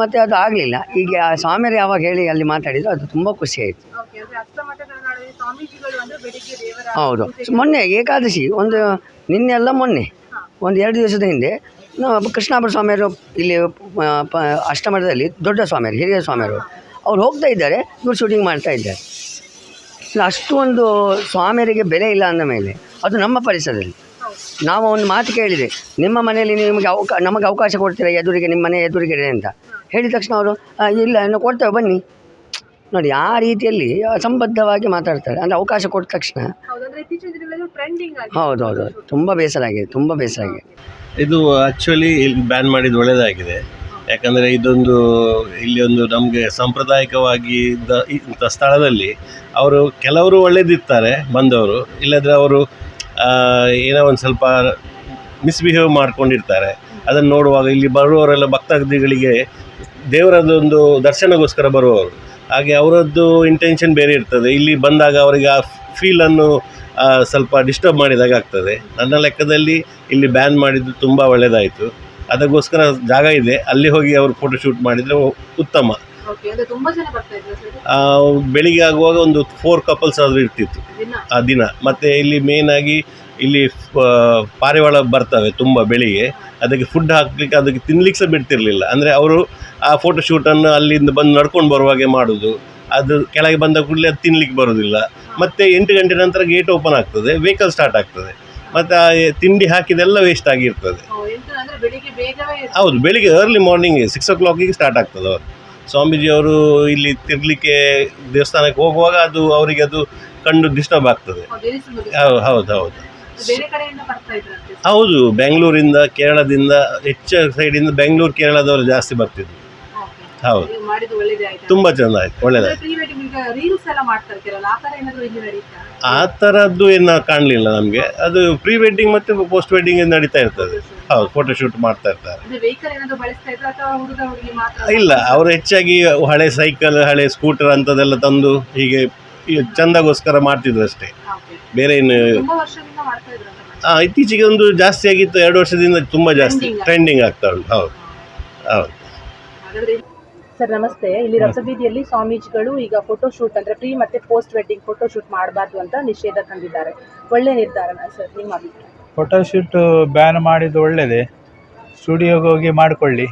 ಮತ್ತು ಅದು ಆಗಲಿಲ್ಲ. ಈಗ ಆ ಸ್ವಾಮಿಯರು ಯಾವಾಗ ಹೇಳಿ ಅಲ್ಲಿ ಮಾತಾಡಿದ್ರು, ಅದು ತುಂಬ ಖುಷಿ ಆಯಿತು. ಓಕೆ ಅಂದ್ರೆ ಅಷ್ಟಮಠದ ನಡುವೆ ಸ್ವಾಮೀಜಿಗಳು ಅಂದ್ರೆ ಬೆಳಿಗ್ಗೆ ದೇವರ ಹೌದು. ಮೊನ್ನೆ ಏಕಾದಶಿ, ಒಂದು ನಿನ್ನೆ ಅಲ್ಲ ಮೊನ್ನೆ, ಒಂದು ಎರಡು ದಿವಸದ ಹಿಂದೆ ಕೃಷ್ಣಾಪುರ ಸ್ವಾಮಿಯವರು ಇಲ್ಲಿ ಅಷ್ಟಮಠದಲ್ಲಿ ದೊಡ್ಡ ಸ್ವಾಮಿಯರು ಹಿರಿಯ ಸ್ವಾಮಿಯರು ಅವ್ರು ಹೋಗ್ತಾ ಇದ್ದಾರೆ ಇವ್ರು ಶೂಟಿಂಗ್ ಮಾಡ್ತಾ ಇದ್ದಾರೆ. ಇಲ್ಲ, ಅಷ್ಟು ಒಂದು ಸ್ವಾಮಿಯರಿಗೆ ಬೆಲೆ ಇಲ್ಲ ಅಂದ ಮೇಲೆ ಅದು ನಮ್ಮ ಪರಿಸರದಲ್ಲಿ. ನಾವು ಒಂದು ಮಾತು ಕೇಳಿದೆ ನಿಮ್ಮ ಮನೆಯಲ್ಲಿ ನಿಮಗೆ ಅವಕಾ ನಮಗೆ ಅವಕಾಶ ಕೊಡ್ತೀರಾ ಎದುರಿಗೆ ನಿಮ್ಮ ಮನೆ ಎದುರಿಗೆ ಇದೆ ಅಂತ? ಹೇಳಿದ ತಕ್ಷಣ ಅವರು ಇಲ್ಲ ಇನ್ನು ಕೊಡ್ತೇವೆ ಬನ್ನಿ. ನೋಡಿ ಆ ರೀತಿಯಲ್ಲಿ ಸಂಬದ್ಧವಾಗಿ ಮಾತಾಡ್ತಾರೆ ಅಂದರೆ ಅವಕಾಶ ಕೊಟ್ಟ ತಕ್ಷಣ. ಹೌದು ಹೌದು. ತುಂಬ ಬೇಸರ ಆಗಿದೆ ತುಂಬ ಬೇಸರ ಆಗಿದೆ. ಇದು ಆ್ಯಕ್ಚುಲಿ ಇಲ್ಲಿ ಬ್ಯಾನ್ ಮಾಡಿದ್ದು ಒಳ್ಳೆಯದಾಗಿದೆ ಯಾಕಂದರೆ ಇದೊಂದು ಇಲ್ಲಿ ಒಂದು ನಮಗೆ ಸಾಂಪ್ರದಾಯಿಕವಾಗಿ ಇದ್ದ ಇಂಥ ಸ್ಥಳದಲ್ಲಿ ಅವರು ಕೆಲವರು ಒಳ್ಳೇದಿರ್ತಾರೆ ಬಂದವರು, ಇಲ್ಲದ್ರೆ ಅವರು ಏನೋ ಒಂದು ಸ್ವಲ್ಪ ಮಿಸ್ಬಿಹೇವ್ ಮಾಡ್ಕೊಂಡಿರ್ತಾರೆ. ಅದನ್ನು ನೋಡುವಾಗ ಇಲ್ಲಿ ಬರುವವರೆಲ್ಲ ಭಕ್ತಾದಿಗಳಿಗೆ ದೇವರದೊಂದು ದರ್ಶನಗೋಸ್ಕರ ಬರುವವರು. ಹಾಗೆ ಅವರದ್ದು ಇಂಟೆನ್ಷನ್ ಬೇರೆ ಇರ್ತದೆ. ಇಲ್ಲಿ ಬಂದಾಗ ಅವರಿಗೆ ಆ ಫೀಲನ್ನು ಸ್ವಲ್ಪ ಡಿಸ್ಟರ್ಬ್ ಮಾಡಿದಾಗ ಆಗ್ತದೆ ನನ್ನ ಲೆಕ್ಕದಲ್ಲಿ ಇಲ್ಲಿ ಬ್ಯಾನ್ ಮಾಡಿದ್ದು ತುಂಬ ಒಳ್ಳೆಯದಾಯಿತು ಅದಕ್ಕೋಸ್ಕರ ಜಾಗ ಇದೆ. ಅಲ್ಲಿ ಹೋಗಿ ಅವರು ಫೋಟೋ ಶೂಟ್ ಮಾಡಿದರೆ ಉತ್ತಮ. ಬೆಳಿಗ್ಗೆ ಆಗುವಾಗ ಒಂದು ಫೋರ್ ಕಪಲ್ಸ್ ಆದರೂ ಇರ್ತಿತ್ತು. ಆ ದಿನ. ಮತ್ತು ಇಲ್ಲಿ ಮೇನ್ ಆಗಿ ಇಲ್ಲಿ ಪಾರಿವಾಳ ಬರ್ತವೆ ತುಂಬ ಬೆಳಿಗ್ಗೆ. ಅದಕ್ಕೆ ಫುಡ್ ಹಾಕಲಿಕ್ಕೆ ಅದಕ್ಕೆ ತಿನ್ಲಿಕ್ಕೆ ಸಹ ಬಿಡ್ತಿರಲಿಲ್ಲ. ಅಂದರೆ ಅವರು ಆ ಫೋಟೋ ಶೂಟನ್ನು ಅಲ್ಲಿಂದ ಬಂದು ನಡ್ಕೊಂಡು ಬರುವಾಗೆ ಮಾಡೋದು. ಅದು ಕೆಳಗೆ ಬಂದ ಕೂಡಲೇ ಅದು ತಿನ್ಲಿಕ್ಕೆ ಬರೋದಿಲ್ಲ. ಮತ್ತು ಎಂಟು ಗಂಟೆ ನಂತರ ಗೇಟ್ ಓಪನ್ ಆಗ್ತದೆ. ವೆಹಿಕಲ್ ಸ್ಟಾರ್ಟ್ ಆಗ್ತದೆ. ಮತ್ತು ಆ ತಿಂಡಿ ಹಾಕಿದೆಲ್ಲ ವೇಸ್ಟ್ ಆಗಿರ್ತದೆ. ಹೌದು ಬೆಳಿಗ್ಗೆ ಅರ್ಲಿ ಮಾರ್ನಿಂಗ್ ಸಿಕ್ಸ್ ಓ ಕ್ಲಾಕಿಗೆ ಸ್ಟಾರ್ಟ್ ಆಗ್ತದೆ ಅವರು. ಸ್ವಾಮೀಜಿಯವರು ಇಲ್ಲಿ ತಿರ್ಲಿಕ್ಕೆ ದೇವಸ್ಥಾನಕ್ಕೆ ಹೋಗುವಾಗ ಅದು ಅವರಿಗೆ ಅದು ಕಂಡು ಡಿಸ್ಟರ್ಬ್ ಆಗ್ತದೆ. ಹೌದು ಹೌದು ಹೌದು ಹೌದು. ಬೆಂಗಳೂರಿಂದ ಕೇರಳದಿಂದ ಹೆಚ್ಚ ಸೈಡಿಂದ ಬೆಂಗಳೂರು ಕೇರಳದವರು ಜಾಸ್ತಿ ಬರ್ತಿದ್ರು. ಹೌದು. ತುಂಬಾ ಮಾಡಿದ್ದು ಒಳ್ಳೇದೇ ಆಯ್ತು? ತುಂಬ ಚೆಂದ ಆಯ್ತು ಒಳ್ಳೆದಾಯ್ತು. ಪ್ರೀ ವೆಡ್ಡಿಂಗ್ ಈಗ ರೀಲ್ಸ್ ಎಲ್ಲ ಮಾಡ್ತಾ ಇರ್ತೀರಲ್ಲ ಆ ಏನಾದ್ರು ಇಲ್ಲಿ ನಡೀತಾ? ಆ ಥರದ್ದು ಏನು ಕಾಣಲಿಲ್ಲ ನಮಗೆ. ಅದು ಪ್ರೀ ವೆಡ್ಡಿಂಗ್ ಮತ್ತು ಪೋಸ್ಟ್ ವೆಡ್ಡಿಂಗ್ ನಡೀತಾ ಇರ್ತದೆ. ಹೌದು ಫೋಟೋಶೂಟ್ ಮಾಡ್ತಾ ಇರ್ತಾರೆ. ಅಂದ್ರೆ ವೆಹಿಕಲ್ ಏನಾದ್ರು ಬಳಸ್ತಾ ಇದ್ರ ಅಥವಾ ಹುಡುಗ ಹುಡುಗಿ ಮಾತ್ರ ಇಲ್ಲ ಅವರು ಹೆಚ್ಚಾಗಿ ಹಳೆ ಸೈಕಲ್ ಹಳೆ ಸ್ಕೂಟರ್ ಅಂಥದ್ದೆಲ್ಲ ತಂದು ಹೀಗೆ ಈ ಚಂದಗೋಸ್ಕರ ಮಾಡ್ತಿದ್ರು ಅಷ್ಟೇ. ಬೇರೆ ಏನು ತುಂಬಾ ವರ್ಷದಿಂದ ಮಾಡ್ತಾ ಇದ್ರಂತೆ ಆ, ಇತ್ತೀಚೆಗೆ ಒಂದು ಜಾಸ್ತಿ ಆಗಿತ್ತು ಎರಡು ವರ್ಷದಿಂದ ತುಂಬ ಜಾಸ್ತಿ ಟ್ರೆಂಡಿಂಗ್ ಆಗ್ತಾ ಉಂಟು ಹೌದು. ಹೌದು. ಹಾಗಾದ್ರೆ ಸರ್ ನಮಸ್ತೆ. ಇಲ್ಲಿ ರಸಬೀದಿಯಲ್ಲಿ ಸ್ವಾಮೀಜಿಗಳು ಈಗ ಫೋಟೋ ಶೂಟ್ ಅಂದ್ರೆ ಪ್ರೀ ಮತ್ತೆ ಪೋಸ್ಟ್ ವೆಡ್ಡಿಂಗ್ ಫೋಟೋ ಶೂಟ್ ಮಾಡಬಾರ್ದು ಅಂತ ನಿಷೇಧ ತಂದಿದ್ದಾರೆ. ಒಳ್ಳೆ ನಿರ್ಧಾರನ ಸರ್ ನಿಮ್ಮ ಅಭಿಪ್ರಾಯ? ಫೋಟೋಶೂಟ್ ಬ್ಯಾನ್ ಮಾಡಿದ್ದು ಒಳ್ಳೆಯದೇ ಸ್ಟುಡಿಯೋಗೆ ಹೋಗಿ ಮಾಡಿಕೊಳ್ಳಿ.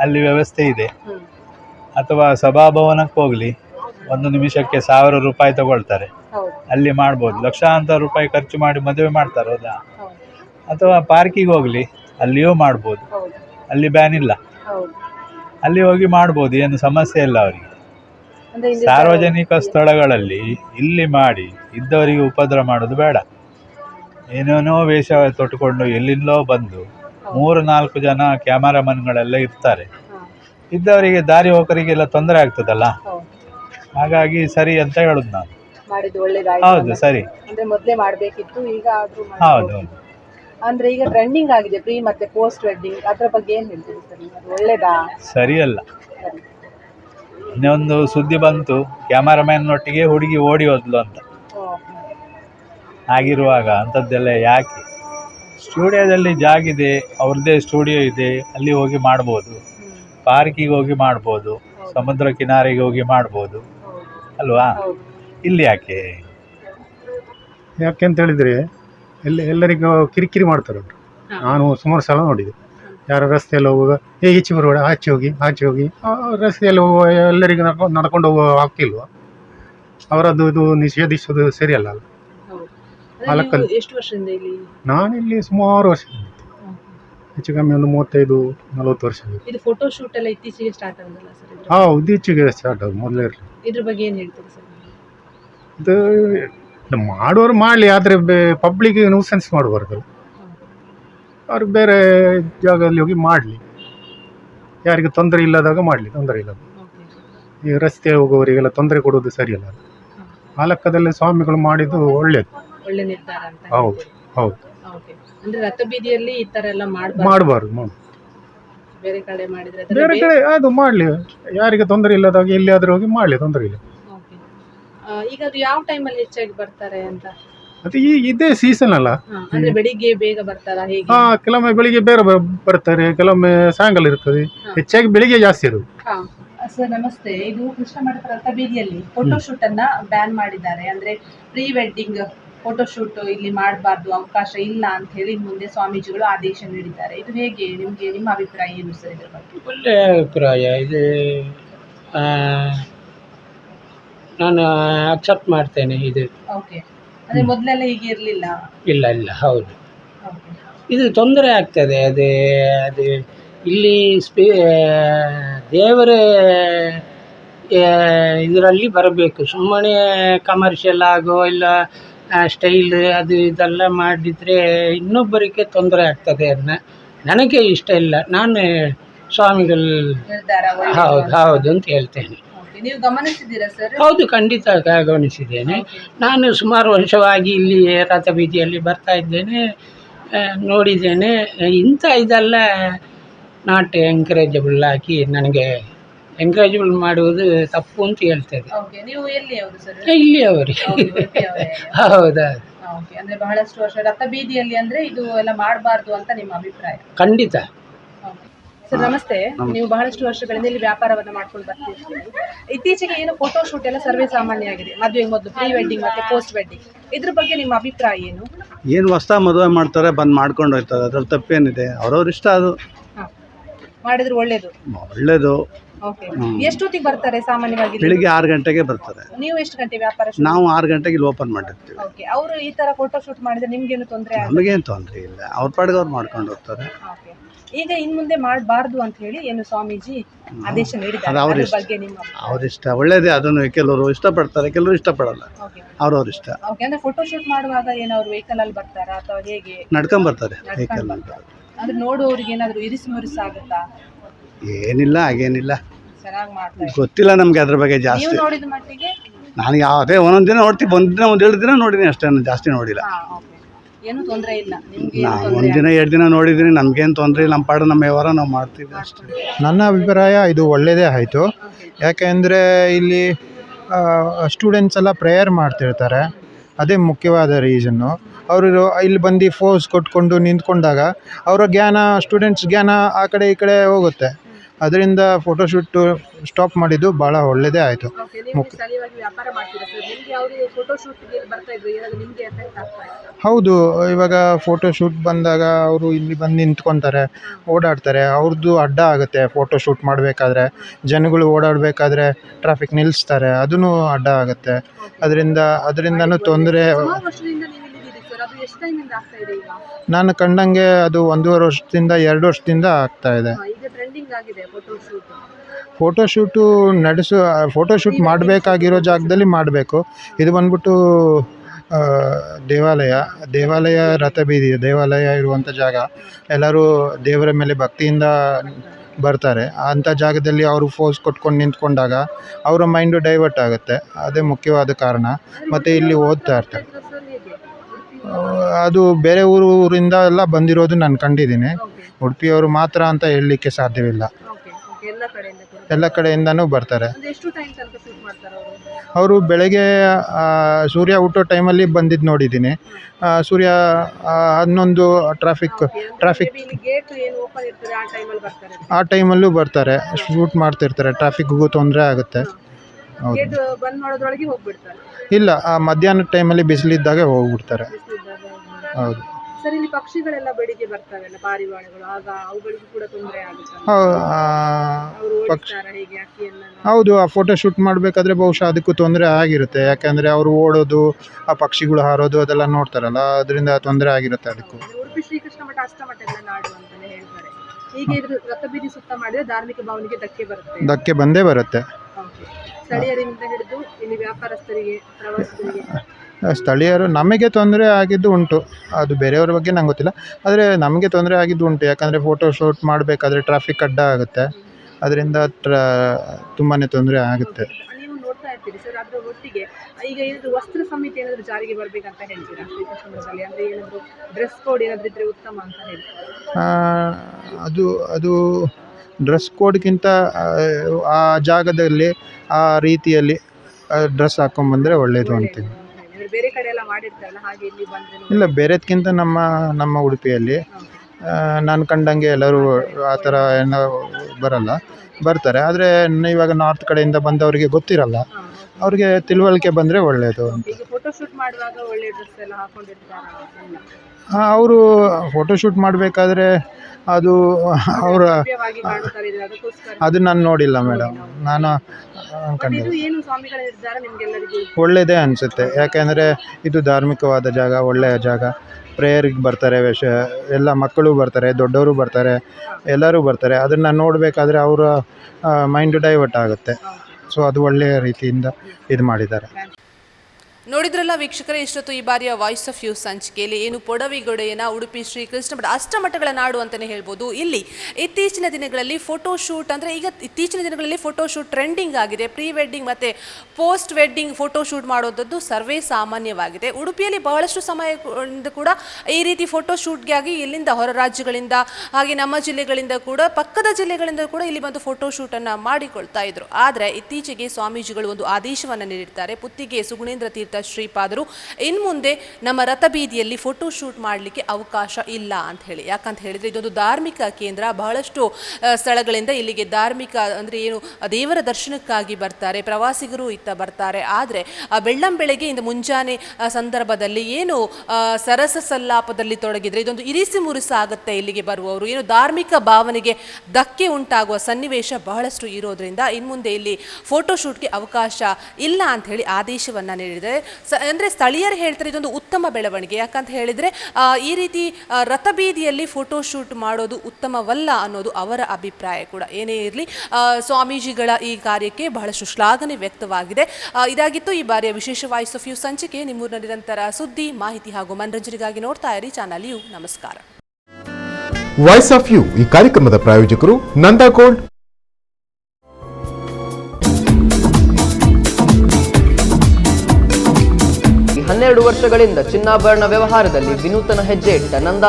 ಅಲ್ಲಿ ವ್ಯವಸ್ಥೆ ಇದೆ. ಅಥವಾ ಸಭಾಭವನಕ್ಕೆ ಹೋಗಲಿ. ಒಂದು ನಿಮಿಷಕ್ಕೆ ಸಾವಿರ ರೂಪಾಯಿ ತಗೊಳ್ತಾರೆ. ಅಲ್ಲಿ ಮಾಡ್ಬೋದು. ಲಕ್ಷಾಂತರ ರೂಪಾಯಿ ಖರ್ಚು ಮಾಡಿ ಮದುವೆ ಮಾಡ್ತಾರೆ ಹೌದಾ? ಅಥವಾ ಪಾರ್ಕಿಗೆ ಹೋಗಲಿ. ಅಲ್ಲಿಯೂ ಮಾಡ್ಬೋದು. ಅಲ್ಲಿ ಬ್ಯಾನ್ ಇಲ್ಲ. ಅಲ್ಲಿ ಹೋಗಿ ಮಾಡ್ಬೋದು ಏನು ಸಮಸ್ಯೆ ಇಲ್ಲ ಅವರಿಗೆ. ಸಾರ್ವಜನಿಕ ಸ್ಥಳಗಳಲ್ಲಿ ಇಲ್ಲಿ ಮಾಡಿ ಇದ್ದವರಿಗೆ ಉಪದ್ರ ಮಾಡೋದು ಬೇಡ. ಏನೇನೋ ವೇಷ ತೊಟ್ಟುಕೊಂಡು ಎಲ್ಲಿಂದಲೋ ಬಂದು ಮೂರು ನಾಲ್ಕು ಜನ ಕ್ಯಾಮರಾಮನ್ಗಳೆಲ್ಲ ಇರ್ತಾರೆ. ಇದ್ದವರಿಗೆ ದಾರಿ ಹೋಕರಿಗೆಲ್ಲ ತೊಂದರೆ ಆಗ್ತದಲ್ಲ? ಹಾಗಾಗಿ ಸರಿ ಅಂತ ಹೇಳುದು ನಾನು. ಹೌದು ಸರಿ. ಹೌದು. ಅಂದ್ರೆ ಈಗ ಟ್ರೆಂಡಿಂಗ್ ಆಗಿದೆ ಪ್ರೀ ಮತ್ತೆ ಪೋಸ್ಟ್ ವೆಡ್ಡಿಂಗ್ ಅದರ ಬಗ್ಗೆ ಏನು ಹೇಳ್ತೀರಿ ಸರ್? ಅದು ಒಳ್ಳೇದಾ? ಸರಿಯಲ್ಲ. ಸರಿ ಇನ್ನೊಂದು ಸುದ್ದಿ ಬಂತು ಕ್ಯಾಮರಾಮ್ಯಾನ್ನೊಟ್ಟಿಗೆ ಹುಡುಗಿ ಓಡಿ ಹೋದ್ಲು ಅಂತ. ಆಗಿರುವಾಗ ಅಂಥದ್ದೆಲ್ಲ ಯಾಕೆ? ಸ್ಟುಡಿಯೋದಲ್ಲಿ ಜಾಗಿದೆ ಅವ್ರದ್ದೇ ಸ್ಟುಡಿಯೋ ಇದೆ ಅಲ್ಲಿ ಹೋಗಿ ಮಾಡ್ಬೋದು. ಪಾರ್ಕಿಗೆ ಹೋಗಿ ಮಾಡ್ಬೋದು ಸಮುದ್ರ ಕಿನಾರೆಗೆ ಹೋಗಿ ಮಾಡ್ಬೋದು. ಅಲ್ವಾ? ಇಲ್ಲಿ ಯಾಕೆ? ಯಾಕೆ ಅಂತ ಹೇಳಿದರೆ ಎಲ್ಲ ಎಲ್ಲರಿಗೂ ಕಿರಿಕಿರಿ ಮಾಡ್ತಾರೆ ಅವರು. ನಾನು ಸುಮಾರು ಸಲ ನೋಡಿದೆ. ಯಾರು ರಸ್ತೆಯಲ್ಲಿ ಹೋಗುವಾಗ ಏ ಈಚೆ ಬರಬೇಡ ಆಚೆ ಹೋಗಿ ಆಚೆ ಹೋಗಿ. ಆ, ರಸ್ತೆಯಲ್ಲಿ ಹೋಗುವ ಎಲ್ಲರಿಗೂ ನಡ್ಕೊಂಡು ನಡ್ಕೊಂಡು ಹೋಗುವ ಆಗ್ತಿಲ್ವಾ ಅವರದ್ದು ಇದು ನಿಷೇಧಿಸೋದು ಸರಿಯಲ್ಲ ಅಲ್ಲ. ಹೌದು. ನೀವು ಎಷ್ಟು ವರ್ಷದಿಂದ ಇಲ್ಲಿ? ನಾನಿಲ್ಲಿ ಸುಮಾರು ವರ್ಷ ಹೆಚ್ಚು ಕಮ್ಮಿ ಒಂದು ಮೂವತ್ತೈದು ನಲವತ್ತು ವರ್ಷ ಆಗಿದೆ. ಇದು ಫೋಟೋ ಶೂಟ್ ಎಲ್ಲ ಇತ್ತೀಚೆಗೆ ಸ್ಟಾರ್ಟ್ ಆಗೋದಲ್ಲ ಸರ್ ಹಾಂ ಇತ್ತೀಚೆಗೆ ಸ್ಟಾರ್ಟ್ ಮೊದಲೇ ಇರಲಿ. ಇದ್ರ ಬಗ್ಗೆ ಏನ್ ಹೇಳ್ತೀರಿ ಸರ್? ಇದು ಮಾಡೋರು ಮಾಡಲಿ ಆದರೆ ಪಬ್ಲಿಕ್ ನ್ಯೂಸೆನ್ಸ್ ಮಾಡಬಾರ್ದು ಅವ್ರು ಬೇರೆ ಜಾಗದಲ್ಲಿ ಹೋಗಿ ಮಾಡಲಿ. ಯಾರಿಗೂ ತೊಂದರೆ ಇಲ್ಲದಾಗ ಮಾಡಲಿ ತೊಂದರೆ ಇಲ್ಲ ಈ ರಸ್ತೆ ಹೋಗುವವರಿಗೆಲ್ಲ ತೊಂದರೆ ಕೊಡೋದು ಸರಿಯಲ್ಲ ಆ ಲೆಕ್ಕದಲ್ಲಿ ಸ್ವಾಮಿಗಳು ಮಾಡಿದ್ದು ಒಳ್ಳೇದು. ಹೌದು ಹೌದು. ಎಲ್ಲ ಮಾಡಬಾರ್ದು. ಮಾಡಬಾರ್ದು ಮಾಡಿ ಬೇರೆ ಕಡೆ ಅದು ಮಾಡಲಿ. ಯಾರಿಗೆ ತೊಂದರೆ ಇಲ್ಲದಾಗ ಎಲ್ಲಿಯಾದರೂ ಹೋಗಿ ಮಾಡಲಿ ತೊಂದರೆ ಇಲ್ಲ. ಈಗ ಅದು ಯಾವ ಟೈಮಲ್ಲಿ ಹೆಚ್ಚಾಗಿ ಬರ್ತಾರೆ ಅಂತ? ಅದು ಈ ಇದೇ ಸೀಸನ್ ಅಲ್ಲ. ಹಾ, ಅಂದ್ರೆ ಬೆಳಿಗ್ಗೆ ಬೇಗ ಬರ್ತಾರಾ ಹೇಗೆ? ಹಾ ಕೆಲವೊಮ್ಮೆ ಬೆಳಿಗ್ಗೆ ಬೇರೆ ಬ- ಬರ್ತಾರೆ ಕೆಲವೊಮ್ಮೆ ಸಾಯಂಕಾಲ ಇರ್ತದೆ. ಹೆಚ್ಚಾಗಿ ಬೆಳಿಗ್ಗೆ ಜಾಸ್ತಿ ಅದು ಸರ್ ನಮಸ್ತೆ. ಇದು ಕೃಷ್ಣ ಮಠದ ಬೀದಿಯಲ್ಲಿ ಫೋಟೋ ಶೂಟ್ ಅನ್ನ ಬ್ಯಾನ್ ಮಾಡಿದ್ದಾರೆ. ಅಂದ್ರೆ ಪ್ರೀ ವೆಡ್ಡಿಂಗ್ ಫೋಟೋ ಶೂಟ್ ಇಲ್ಲಿ ಮಾಡಬಾರ್ದು ಅವಕಾಶ ಇಲ್ಲ ಅಂತ ಹೇಳಿ ಮುಂದೆ ಸ್ವಾಮೀಜಿಗಳು ಆದೇಶ ನೀಡಿದ್ದಾರೆ. ಇದು ಹೇಗೆ ನಿಮ್ಗೆ ನಿಮ್ಮ ಅಭಿಪ್ರಾಯ ಏನು ಸರ್ ಇದರ ಬಗ್ಗೆ? ಒಳ್ಳೆಯ ಅಭಿಪ್ರಾಯ. ಇದು ಆ, ನಾನು ಅಕ್ಸೆಪ್ಟ್ ಮಾಡ್ತೇನೆ ಇದು. ಓಕೆ ಮೊದಲೆಲ್ಲ ಹೀಗೆ ಇರಲಿಲ್ಲ? ಇಲ್ಲ ಇಲ್ಲ ಹೌದು. ಇದು ತೊಂದರೆ ಆಗ್ತದೆ ಅದೇ ಅದು ಇಲ್ಲಿ ಸ್ಪೇ ದೇವರ ಇದರಲ್ಲಿ ಬರಬೇಕು. ಸುಮ್ಮನೆ ಕಮರ್ಷಿಯಲ್ ಆಗೋ ಇಲ್ಲ ಸ್ಟೈಲ್ ಅದು ಇದೆಲ್ಲ ಮಾಡಿದರೆ ಇನ್ನೊಬ್ಬರಿಗೆ ತೊಂದರೆ ಆಗ್ತದೆ ಅದನ್ನ ನನಗೆ ಇಷ್ಟ ಇಲ್ಲ. ನಾನು ಸ್ವಾಮಿಗಳು ಹೌದು ಹೌದು ಅಂತ ಹೇಳ್ತೇನೆ. ನೀವು ಗಮನಿಸಿದ್ದೀರಾ ಸರ್? ಹೌದು ಖಂಡಿತ ಗಮನಿಸಿದ್ದೇನೆ. ನಾನು ಸುಮಾರು ವರ್ಷವಾಗಿ ಇಲ್ಲಿ ರಥ ಬೀದಿಯಲ್ಲಿ ಬರ್ತಾ ಇದ್ದೇನೆ ನೋಡಿದ್ದೇನೆ. ಇಂಥ ಇದೆಲ್ಲ ನಾಟ್ ಎಂಕರೇಜಬಲ್ ಆಗಿ ನನಗೆ ಎಂಕರೇಜಬಲ್ ಮಾಡುವುದು ತಪ್ಪು ಅಂತ ಹೇಳ್ತೇವೆ ಓಕೆ ನೀವು ಎಲ್ಲಿ ಅವರು ಸರ್ ಇಲ್ಲಿ ಅವರು ಹೌದೌದು. ಹೌದಾ ಓಕೆ ಅಂದ್ರೆ ಬಹಳಷ್ಟು ವರ್ಷ ರಥ ಬೀದಿಯಲ್ಲಿ ಅಂದ್ರೆ ಇದು ಎಲ್ಲ ಮಾಡಬಾರ್ದು ಅಂತ ನಿಮ್ಮ ಅಭಿಪ್ರಾಯ? ಖಂಡಿತ. ಸರ್ ನಮಸ್ತೆ. ನೀವು ಬಹಳಷ್ಟು ವರ್ಷಗಳಿಂದ ಇಲ್ಲಿ ವ್ಯಾಪಾರವನ್ನು ಮಾಡ್ಕೊಂಡು ಬರ್ತೀವಿ ಇತ್ತೀಚೆಗೆ ಏನು ಫೋಟೋ ಶೂಟ್ ಎಲ್ಲ ಸರ್ವೇ ಸಾಮಾನ್ಯ ಆಗಿದೆ ಮದುವೆ ಮೊದಲು ಪ್ರೀ ವೆಡ್ಡಿಂಗ್ ಮತ್ತೆ ಪೋಸ್ಟ್ ವೆಡ್ಡಿಂಗ್ ಇದ್ರ ಬಗ್ಗೆ ನಿಮ್ಮ ಅಭಿಪ್ರಾಯ ಏನು? ಏನು ಹೊಸ ಮದುವೆ ಮಾಡ್ತಾರೆ ಬಂದು ಮಾಡ್ಕೊಂಡು ಹೋಗ್ತಾರೆ. ಅದ್ರ ತಪ್ಪೇನಿದೆ. ಅವ್ರವ್ರ ಇಷ್ಟ ಅದು. ಮಾಡಿದ್ರೆ ಒಳ್ಳೇದು. ಒಳ್ಳೇದು. ಓಕೆ. ಎಷ್ಟೊತ್ತಿಗೆ ಬರ್ತಾರೆ ಸಾಮಾನ್ಯವಾಗಿ ಬೆಳಿಗ್ಗೆ ಆರು ಗಂಟೆಗೆ ಬರ್ತಾರೆ. ನೀವು ಎಷ್ಟು ಗಂಟೆ ವ್ಯಾಪಾರ ಶುರು? ನಾವು ಆರು ಗಂಟೆಗೆ ಇಲ್ಲಿ ಓಪನ್ ಮಾಡಿರ್ತೀವಿ. ಓಕೆ. ಅವರು ಈ ತರ ಫೋಟೋ ಶೂಟ್ ಮಾಡಿದ್ರೆ ನಿಮ್ಗೇನು ತೊಂದರೆ ನಮಗೇನು ತೊಂದರೆ ಇಲ್ಲ. ಅವ್ರ ಪಾಡಿಗೆ ಅವ್ರು ಮಾಡ್ಕೊಂಡು ಹೋಗ್ತಾರೆ. ಓಕೆ. ಈಗ ಇನ್ ಮುಂದೆ ಮಾಡಬಾರ್ದು ಅಂತ ಹೇಳಿ ಏನು ಸ್ವಾಮೀಜಿ ಆದೇಶ ನೀಡಿದ್ದಾರೆ. ಅದು ಅವ್ರ ಅದ್ರ ಇಷ್ಟ. ಬಗ್ಗೆ ನಿಮ್ಮ ಅವ್ರ ಇಷ್ಟ. ಒಳ್ಳೇದೇ ಅದನ್ನು ಕೆಲವರು ಇಷ್ಟಪಡ್ತಾರೆ ಕೆಲವರು ಇಷ್ಟಪಡಲ್ಲ. ಓಕೆ ಅವ್ರವ್ರ ಇಷ್ಟ. ಓಕೆ ಅಂದ್ರೆ ಫೋಟೋಶೂಟ್ ಮಾಡುವಾಗ ಏನಾದ್ರು ವೆಹಿಕಲ್ ಅಲ್ಲಿ ಬರ್ತಾರಾ ಅಥವಾ ಹೇಗೆ? ನಡ್ಕೊಂಬರ್ತಾರೆ ನಡ್ಕೊಂಡ್ ವೆಹಿಕಲ್ ಅಂತ ಅಂದ್ರೆ ನೋಡುವವರಿಗೆ ಏನಾದ್ರು ಇರಿಸು ಮುರಿಸು ಆಗುತ್ತಾ? ಏನಿಲ್ಲ ಹಾಗೇನಿಲ್ಲ. ಚೆನ್ನಾಗಿ ಮಾಡ್ತಾರೆ ಗೊತ್ತಿಲ್ಲ ನಮಗೆ ಅದ್ರ ಬಗ್ಗೆ ನೀವು ಜಾಸ್ತಿ. ನೋಡಿದ ಮಟ್ಟಿಗೆ? ನಾನು ಯಾವುದೇ ಒಂದೊಂದು ದಿನ ನೋಡ್ತೀನಿ ಒಂದು ದಿನ ಒಂದು ಎರಡು ದಿನ ನೋಡಿದ್ದೀನಿ ಅಷ್ಟೇ ನಾನು ಜಾಸ್ತಿ ನೋಡಿಲ್ಲ. ಹಾ ಓಕೆ ಏನು ತೊಂದರೆ ಇಲ್ಲ. ನಿಮ್ಗೆ ಒಂದು ದಿನ ಎರಡು ದಿನ ನೋಡಿದ್ದೀನಿ ನಮಗೇನು ತೊಂದರೆ ಇಲ್ಲ. ನಮ್ಮ ಪಾಡು ನಮ್ಮ ವ್ಯವಹಾರ ನಾವು ಮಾಡ್ತೀವಿ ಅಷ್ಟೇ. ನನ್ನ ಅಭಿಪ್ರಾಯ ಇದು ಒಳ್ಳೆಯದೇ ಆಯಿತು. ಯಾಕೆಂದರೆ ಇಲ್ಲಿ ಸ್ಟೂಡೆಂಟ್ಸ್ ಎಲ್ಲ ಪ್ರೇಯರ್ ಮಾಡ್ತಿರ್ತಾರೆ. ಅದೇ ಮುಖ್ಯವಾದ ರೀಸನ್ನು ಅವರು ಇಲ್ಲಿ ಬಂದು ಫೋಸ್ ಕೊಟ್ಕೊಂಡು ನಿಂತ್ಕೊಂಡಾಗ ಅವರ ಜ್ಞಾನ ಸ್ಟೂಡೆಂಟ್ಸ್ ಜ್ಞಾನ ಆ ಕಡೆ ಈ ಕಡೆ ಹೋಗುತ್ತೆ. ಅದರಿಂದ ಫೋಟೋಶೂಟು ಸ್ಟಾಪ್ ಮಾಡಿದ್ದು ಭಾಳ ಒಳ್ಳೆಯದೇ ಆಯಿತು. ಇತ್ತು ಹೌದು ಇವಾಗ ಫೋಟೋ ಶೂಟ್ ಬಂದಾಗ ಅವರು ಇಲ್ಲಿ ಬಂದು ನಿಂತ್ಕೊತಾರೆ ಓಡಾಡ್ತಾರೆ. ಅವ್ರದ್ದು ಅಡ್ಡ ಆಗುತ್ತೆ ಫೋಟೋ ಶೂಟ್ ಮಾಡಬೇಕಾದ್ರೆ. ಜನಗಳು ಓಡಾಡಬೇಕಾದ್ರೆ ಟ್ರಾಫಿಕ್ ನಿಲ್ಲಿಸ್ತಾರೆ ಅದೂ ಅಡ್ಡ ಆಗುತ್ತೆ. ಅದರಿಂದ ಅದರಿಂದನೂ ತೊಂದರೆ ನಾನು ಕಂಡಂಗೆ ಅದು ಒಂದೂವರೆ ವರ್ಷದಿಂದ ಎರಡು ವರ್ಷದಿಂದ ಆಗ್ತಾ ಇದೆ. ಆಗಿದೆ ಫೋಟೋ ಶೂಟ್ ಫೋಟೋಶೂಟು ನಡೆಸೋ ಫೋಟೋಶೂಟ್ ಮಾಡಬೇಕಾಗಿರೋ ಜಾಗದಲ್ಲಿ ಮಾಡಬೇಕು. ಇದು ಬಂದ್ಬಿಟ್ಟು ಆ, ದೇವಾಲಯ ದೇವಾಲಯ ರಥಬೀದಿ ದೇವಾಲಯ ಇರುವಂಥ ಜಾಗ. ಎಲ್ಲರೂ ದೇವರ ಮೇಲೆ ಭಕ್ತಿಯಿಂದ ಬರ್ತಾರೆ. ಅಂಥ ಜಾಗದಲ್ಲಿ ಅವರು ಫೋಸ್ ಕೊಟ್ಕೊಂಡು ನಿಂತ್ಕೊಂಡಾಗ ಅವರ ಮೈಂಡು ಡೈವರ್ಟ್ ಆಗುತ್ತೆ. ಅದೇ ಮುಖ್ಯವಾದ ಕಾರಣ. ಮತ್ತು ಇಲ್ಲಿ ಓದ್ತಾ ಇರ್ತಾರೆ. ಅದು ಬೇರೆ ಊರು ಊರಿಂದ ಎಲ್ಲ ಬಂದಿರೋದು ನಾನು ಕಂಡಿದ್ದೀನಿ. ಉಡುಪಿಯವರು ಮಾತ್ರ ಅಂತ ಹೇಳಲಿಕ್ಕೆ ಸಾಧ್ಯವಿಲ್ಲ. ಎಲ್ಲ ಕಡೆಯಿಂದ ಕೂಡ. ಎಲ್ಲ ಕಡೆಯಿಂದನೂ ಬರ್ತಾರೆ. ಅವರು? ಬೆಳಗ್ಗೆ ಸೂರ್ಯ ಹುಟ್ಟೋ ಟೈಮಲ್ಲಿ ಬಂದಿದ್ದು ನೋಡಿದ್ದೀನಿ. ಸೂರ್ಯ ಹನ್ನೊಂದು ಟ್ರಾಫಿಕ್ ಟ್ರಾಫಿಕ್ ಆ ಟೈಮಲ್ಲಿ ಬರ್ತಾರೆ? ಶೂಟ್ ಮಾಡ್ತಿರ್ತಾರೆ. ಟ್ರಾಫಿಕ್ಗೂ ತೊಂದರೆ ಆಗುತ್ತೆ. ಗೇಟ್ ಬಂದ್ ಮಾಡೋದ್ರೊಳಗೆ ಹೋಗ್ಬಿಡ್ತಾರೆ. ಇಲ್ಲ ಆ ಮಧ್ಯಾಹ್ನದ ಟೈಮಲ್ಲಿ ಬಿಸಿಲಿದ್ದಾಗ ಹೋಗ್ಬಿಡ್ತಾರೆ. ಹೌದು. ಸರ್ ಇಲ್ಲಿ ಪಕ್ಷಿಗಳೆಲ್ಲ ಬೆಳಿಗ್ಗೆ ಬರ್ತಾವೆಲ್ಲ ಪಾರಿವಾಳಗಳು ಆಗ ಅವುಗಳಿಗೂ ಕೂಡ ತೊಂದರೆ ಆಗುತ್ತೆ? ಹೌ- ಆ, ಅವರು ಪಕ್ಷಿ ಓಡಿಸ್ತಾರ ಹೇಗೆ ಅಕ್ಕಿಯನ್ನ ಹೌದು ಆ ಫೋಟೋ ಶೂಟ್ ಮಾಡಬೇಕಾದ್ರೆ ಬಹುಶಃ ಅದಕ್ಕೂ ತೊಂದರೆ ಆಗಿರುತ್ತೆ. ಯಾಕೆಂದರೆ ಅವರು ಓಡೋದು ಆ ಪಕ್ಷಿಗಳು ಹಾರೋದು ಅದೆಲ್ಲ ನೋಡ್ತಾರಲ್ಲ ಅದರಿಂದ ತೊಂದರೆ ಆಗಿರುತ್ತೆ ಅದಕ್ಕೂ. ಉಡುಪಿ ಶ್ರೀಕೃಷ್ಣ ಮಠ ಅಷ್ಟಮಠ ನಾಡು ಅಂತಾನೆ ಹೇಳ್ತಾರೆ. ಹೀಗೆ ಇದ್ರ ರಥಬೀದಿ ಸುತ್ತ ಮಾಡಿದ್ರೆ ಧಾರ್ಮಿಕ ಭಾವನೆಗೆ ಧಕ್ಕೆ ಬರುತ್ತೆ. ಧಕ್ಕೆ ಬಂದೇ ಬರುತ್ತೆ. ಸ್ಥಳೀಯರಿಂದ ಹಿಡಿದು ಇಲ್ಲಿ ವ್ಯಾಪಾರಸ್ಥರಿಗೆ ಪ್ರವಾಸಿಗರಿಗೆ? ಸ್ಥಳೀಯರು ನಮಗೆ ತೊಂದರೆ ಆಗಿದ್ದು ಉಂಟು. ಅದು ಬೇರೆಯವ್ರ ಬಗ್ಗೆ ನಂಗೆ ಗೊತ್ತಿಲ್ಲ. ಆದರೆ ನಮಗೆ ತೊಂದರೆ ಆಗಿದ್ದು ಉಂಟು. ಯಾಕಂದರೆ ಫೋಟೋ ಶೂಟ್ ಮಾಡಬೇಕಾದ್ರೆ ಟ್ರಾಫಿಕ್ ಅಡ್ಡ ಆಗುತ್ತೆ. ಅದರಿಂದ ಟ್ರಾ ತುಂಬಾ ತೊಂದರೆ ಆಗುತ್ತೆ. ನೀವು ನೋಡ್ತಾ ಇರ್ತೀರಿ ಸರ್ ಅದ್ರ ಒಟ್ಟಿಗೆ ಈಗ ಏನಾದ್ರು ವಸ್ತ್ರ ಸಮಿತಿ ಏನಾದ್ರು ಜಾರಿಗೆ ಬರ್ಬೇಕಂತ ಹೇಳ್ತೀರಾ? ಶ್ರೀಕೃಷ್ಣ ಮಠದಲ್ಲಿ ಅಂದ್ರೆ ಏನಾದ್ರು ಡ್ರೆಸ್ ಕೋಡ್ ಏನಾದ್ರು ಇದ್ರೆ ಉತ್ತಮ ಅಂತ ಹೇಳ್ತೀರಾ? ಆ, ಅದು ಅದು ಡ್ರೆಸ್ ಕೋಡ್ಗಿಂತ ಆ ಜಾಗದಲ್ಲಿ ಆ ರೀತಿಯಲ್ಲಿ ಡ್ರೆಸ್ ಹಾಕ್ಕೊಂಬಂದರೆ ಒಳ್ಳೆಯದು ಅಂತೀನಿ ಬೇರೆ ಕಡೆ ಎಲ್ಲ ಮಾಡಿರ್ತಾರಲ್ಲ ಹಾಗೆ ಇಲ್ಲಿ ಬಂದ್ರೆ ಇಲ್ಲ ಬೇರೆದಕ್ಕಿಂತ ನಮ್ಮ ನಮ್ಮ ಉಡುಪಿಯಲ್ಲಿ ನಾನು ಕಂಡಂಗೆ ಎಲ್ಲರೂ ಆ ಥರ ಏನೋ ಬರಲ್ಲ ಬರ್ತಾರೆ. ಆದರೆ ಇವಾಗ ನಾರ್ತ್ ಕಡೆಯಿಂದ ಬಂದವರಿಗೆ ಗೊತ್ತಿರಲ್ಲ. ಅವ್ರಿಗೆ ತಿಳುವಳಿಕೆ ಬಂದರೆ ಒಳ್ಳೆಯದು ಅಂತ. ಈಗ ಫೋಟೋ ಮಾಡುವಾಗ ಒಳ್ಳೆ ಡ್ರೆಸ್ ಎಲ್ಲ ಹಾಕೊಂಡಿರ್ತಾರ? ಅವರು ಫೋಟೋಶೂಟ್ ಮಾಡಬೇಕಾದ್ರೆ ಅದು ಅವರ ಅದು ನಾನು ನೋಡಿಲ್ಲ ಮೇಡಮ್. ನಾನು ಅನ್ಕೊಂಡಿಲ್ಲ. ಒಳ್ಳೆಯದೇ ಅನಿಸುತ್ತೆ. ಯಾಕೆಂದರೆ ಇದು ಧಾರ್ಮಿಕವಾದ ಜಾಗ ಒಳ್ಳೆಯ ಜಾಗ. ಪ್ರೇಯರಿಗೆ ಬರ್ತಾರೆ ವೇಷ ಎಲ್ಲ ಮಕ್ಕಳು ಬರ್ತಾರೆ ದೊಡ್ಡವರು ಬರ್ತಾರೆ ಎಲ್ಲರೂ ಬರ್ತಾರೆ. ಅದನ್ನು ನೋಡಬೇಕಾದ್ರೆ ಅವರ ಮೈಂಡ್ ಡೈವರ್ಟ್ ಆಗುತ್ತೆ. ಸೊ ಅದು ಒಳ್ಳೆಯ ರೀತಿಯಿಂದ ಇದು ಮಾಡಿದ್ದಾರೆ. ನೋಡಿದ್ರಲ್ಲ ವೀಕ್ಷಕರೇ, ಇಷ್ಟೊತ್ತು ಈ ಬಾರಿಯ ವಾಯ್ಸ್ ಆಫ್ ಯೂ ಸಂಚಿಕೆಯಲ್ಲಿ ಏನು ಪೊಡವಿಗೊಡೆಯನ ಉಡುಪಿ ಶ್ರೀ ಕೃಷ್ಣ ಮಠ ಅಷ್ಟಮಠಗಳ ನಾಡು ಅಂತಲೇ ಹೇಳ್ಬೋದು. ಇಲ್ಲಿ ಇತ್ತೀಚಿನ ದಿನಗಳಲ್ಲಿ ಫೋಟೋ ಶೂಟ್ ಅಂದರೆ ಈಗ ಇತ್ತೀಚಿನ ದಿನಗಳಲ್ಲಿ ಫೋಟೋ ಶೂಟ್ ಟ್ರೆಂಡಿಂಗ್ ಆಗಿದೆ. ಪ್ರೀ ವೆಡ್ಡಿಂಗ್ ಮತ್ತು ಪೋಸ್ಟ್ ವೆಡ್ಡಿಂಗ್ ಫೋಟೋ ಶೂಟ್ ಮಾಡೋದದ್ದು ಸರ್ವೇ ಸಾಮಾನ್ಯವಾಗಿದೆ. ಉಡುಪಿಯಲ್ಲಿ ಬಹಳಷ್ಟು ಸಮಯದಿಂದ ಕೂಡ ಈ ರೀತಿ ಫೋಟೋ ಶೂಟ್ಗೆ ಆಗಿ ಇಲ್ಲಿಂದ ಹೊರ ರಾಜ್ಯಗಳಿಂದ, ಹಾಗೆ ನಮ್ಮ ಜಿಲ್ಲೆಗಳಿಂದ ಕೂಡ, ಪಕ್ಕದ ಜಿಲ್ಲೆಗಳಿಂದ ಕೂಡ ಇಲ್ಲಿ ಬಂದು ಫೋಟೋ ಶೂಟನ್ನು ಮಾಡಿಕೊಳ್ತಾ ಇದ್ರು. ಆದರೆ ಇತ್ತೀಚೆಗೆ ಸ್ವಾಮೀಜಿಗಳು ಒಂದು ಆದೇಶವನ್ನು ನೀಡಿರ್ತಾರೆ. ಪುತ್ತಿಗೆ ಸುಗುಣೇಂದ್ರ ತೀರ್ಥ ಶ್ರೀಪಾದರು ಇನ್ನು ಮುಂದೆ ನಮ್ಮ ರಥಬೀದಿಯಲ್ಲಿ ಫೋಟೋ ಶೂಟ್ ಮಾಡಲಿಕ್ಕೆ ಅವಕಾಶ ಇಲ್ಲ ಅಂತ ಹೇಳಿ. ಯಾಕಂತ ಹೇಳಿದರೆ ಇದೊಂದು ಧಾರ್ಮಿಕ ಕೇಂದ್ರ. ಬಹಳಷ್ಟು ಸ್ಥಳಗಳಿಂದ ಇಲ್ಲಿಗೆ ಧಾರ್ಮಿಕ ಅಂದರೆ ಏನು, ದೇವರ ದರ್ಶನಕ್ಕಾಗಿ ಬರ್ತಾರೆ, ಪ್ರವಾಸಿಗರು ಇತ್ತ ಬರ್ತಾರೆ. ಆದರೆ ಬೆಳ್ಳಂ ಇಂದು ಮುಂಜಾನೆ ಸಂದರ್ಭದಲ್ಲಿ ಏನು ಸರಸ ಸಲ್ಲಾಪದಲ್ಲಿ ತೊಡಗಿದರೆ ಇದೊಂದು ಇರಿಸಿ ಮುರಿಸ ಆಗುತ್ತೆ ಇಲ್ಲಿಗೆ ಬರುವವರು. ಏನು, ಧಾರ್ಮಿಕ ಭಾವನೆಗೆ ಧಕ್ಕೆ ಉಂಟಾಗುವ ಸನ್ನಿವೇಶ ಬಹಳಷ್ಟು ಇರೋದ್ರಿಂದ ಇನ್ನು ಮುಂದೆ ಇಲ್ಲಿ ಫೋಟೋ ಶೂಟ್ಗೆ ಅವಕಾಶ ಇಲ್ಲ ಅಂತ ಹೇಳಿ ಆದೇಶವನ್ನು ನೀಡಿದ್ದಾರೆ. ಸ, ಅಂದರೆ ಸ್ಥಳೀಯರು ಹೇಳ್ತಾರೆ ಇದೊಂದು ಉತ್ತಮ ಬೆಳವಣಿಗೆ. ಯಾಕಂತ ಹೇಳಿದರೆ ಈ ರೀತಿ ರಥಬೀದಿಯಲ್ಲಿ ಫೋಟೋ ಶೂಟ್ ಮಾಡೋದು ಉತ್ತಮವಲ್ಲ ಅನ್ನೋದು ಅವರ ಅಭಿಪ್ರಾಯ ಕೂಡ. ಏನೇ ಇರಲಿ ಸ್ವಾಮೀಜಿಗಳ ಈ ಕಾರ್ಯಕ್ಕೆ ಬಹಳಷ್ಟು ಶ್ಲಾಘನೆ ವ್ಯಕ್ತವಾಗಿದೆ. ಇದಾಗಿತ್ತು ಈ ಬಾರಿಯ ವಿಶೇಷ ವಾಯ್ಸ್ ಆಫ್ ಯು ಸಂಚಿಕೆ. ನಿಮ್ಮೂರಿನ ನಿರಂತರ ಸುದ್ದಿ, ಮಾಹಿತಿ ಹಾಗೂ ಮನರಂಜನೆಗಾಗಿ ನೋಡ್ತಾ ಇರಿ. ಚಾನಲ್ ಯು, ನಮಸ್ಕಾರ. ವಾಯ್ಸ್ ಆಫ್ ಯು ಈ ಕಾರ್ಯಕ್ರಮದ ಪ್ರಾಯೋಜಕರು ನಂದಾ ಗೋಲ್ಡ್ ಹನ್ನೆರಡು ವರ್ಷಗಳಿಂದ ಚಿನ್ನಾಭರಣ ವ್ಯವಹಾರದಲ್ಲಿ ವಿನೂತನ ಹೆಜ್ಜೆ ಇಟ್ಟ ನಂದಾ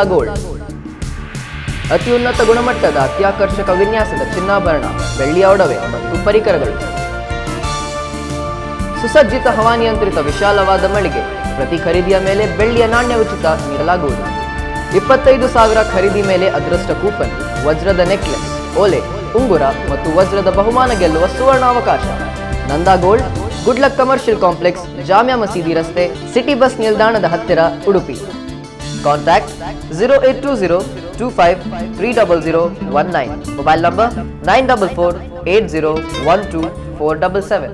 ಅತ್ಯುನ್ನತ ಗುಣಮಟ್ಟದ ಅತ್ಯಾಕರ್ಷಕ ವಿನ್ಯಾಸದ ಚಿನ್ನಾಭರಣ, ಬೆಳ್ಳಿಯ ಒಡವೆ ಮತ್ತು ಪರಿಕರಗಳು. ಸುಸಜ್ಜಿತ ಹವಾನಿಯಂತ್ರಿತ ವಿಶಾಲವಾದ ಮಳಿಗೆ, ಪ್ರತಿ ಖರೀದಿಯ ಮೇಲೆ ಬೆಳ್ಳಿಯ ನಾಣ್ಯ ಉಚಿತ ನೀಡಲಾಗುವುದು. ಇಪ್ಪತ್ತೈದು ಸಾವಿರ ಖರೀದಿ ಮೇಲೆ ಅದೃಷ್ಟ ಕೂಪನ್, ವಜ್ರದ ನೆಕ್ಲೆಸ್, ಓಲೆ, ಉಂಗುರ ಮತ್ತು ವಜ್ರದ ಬಹುಮಾನ ಗೆಲ್ಲುವ ಸುವರ್ಣಾವಕಾಶ. Nanda gold good luck commercial complex, Jamia ಮಸೀದಿ ರಸ್ತೆ, ಸಿಟಿ ಬಸ್ ನಿಲ್ದಾಣದ ಹತ್ತಿರ Udupi. Contact zero eight two zero two five three double zero one nine mobile number nine double four eight zero one two four double seven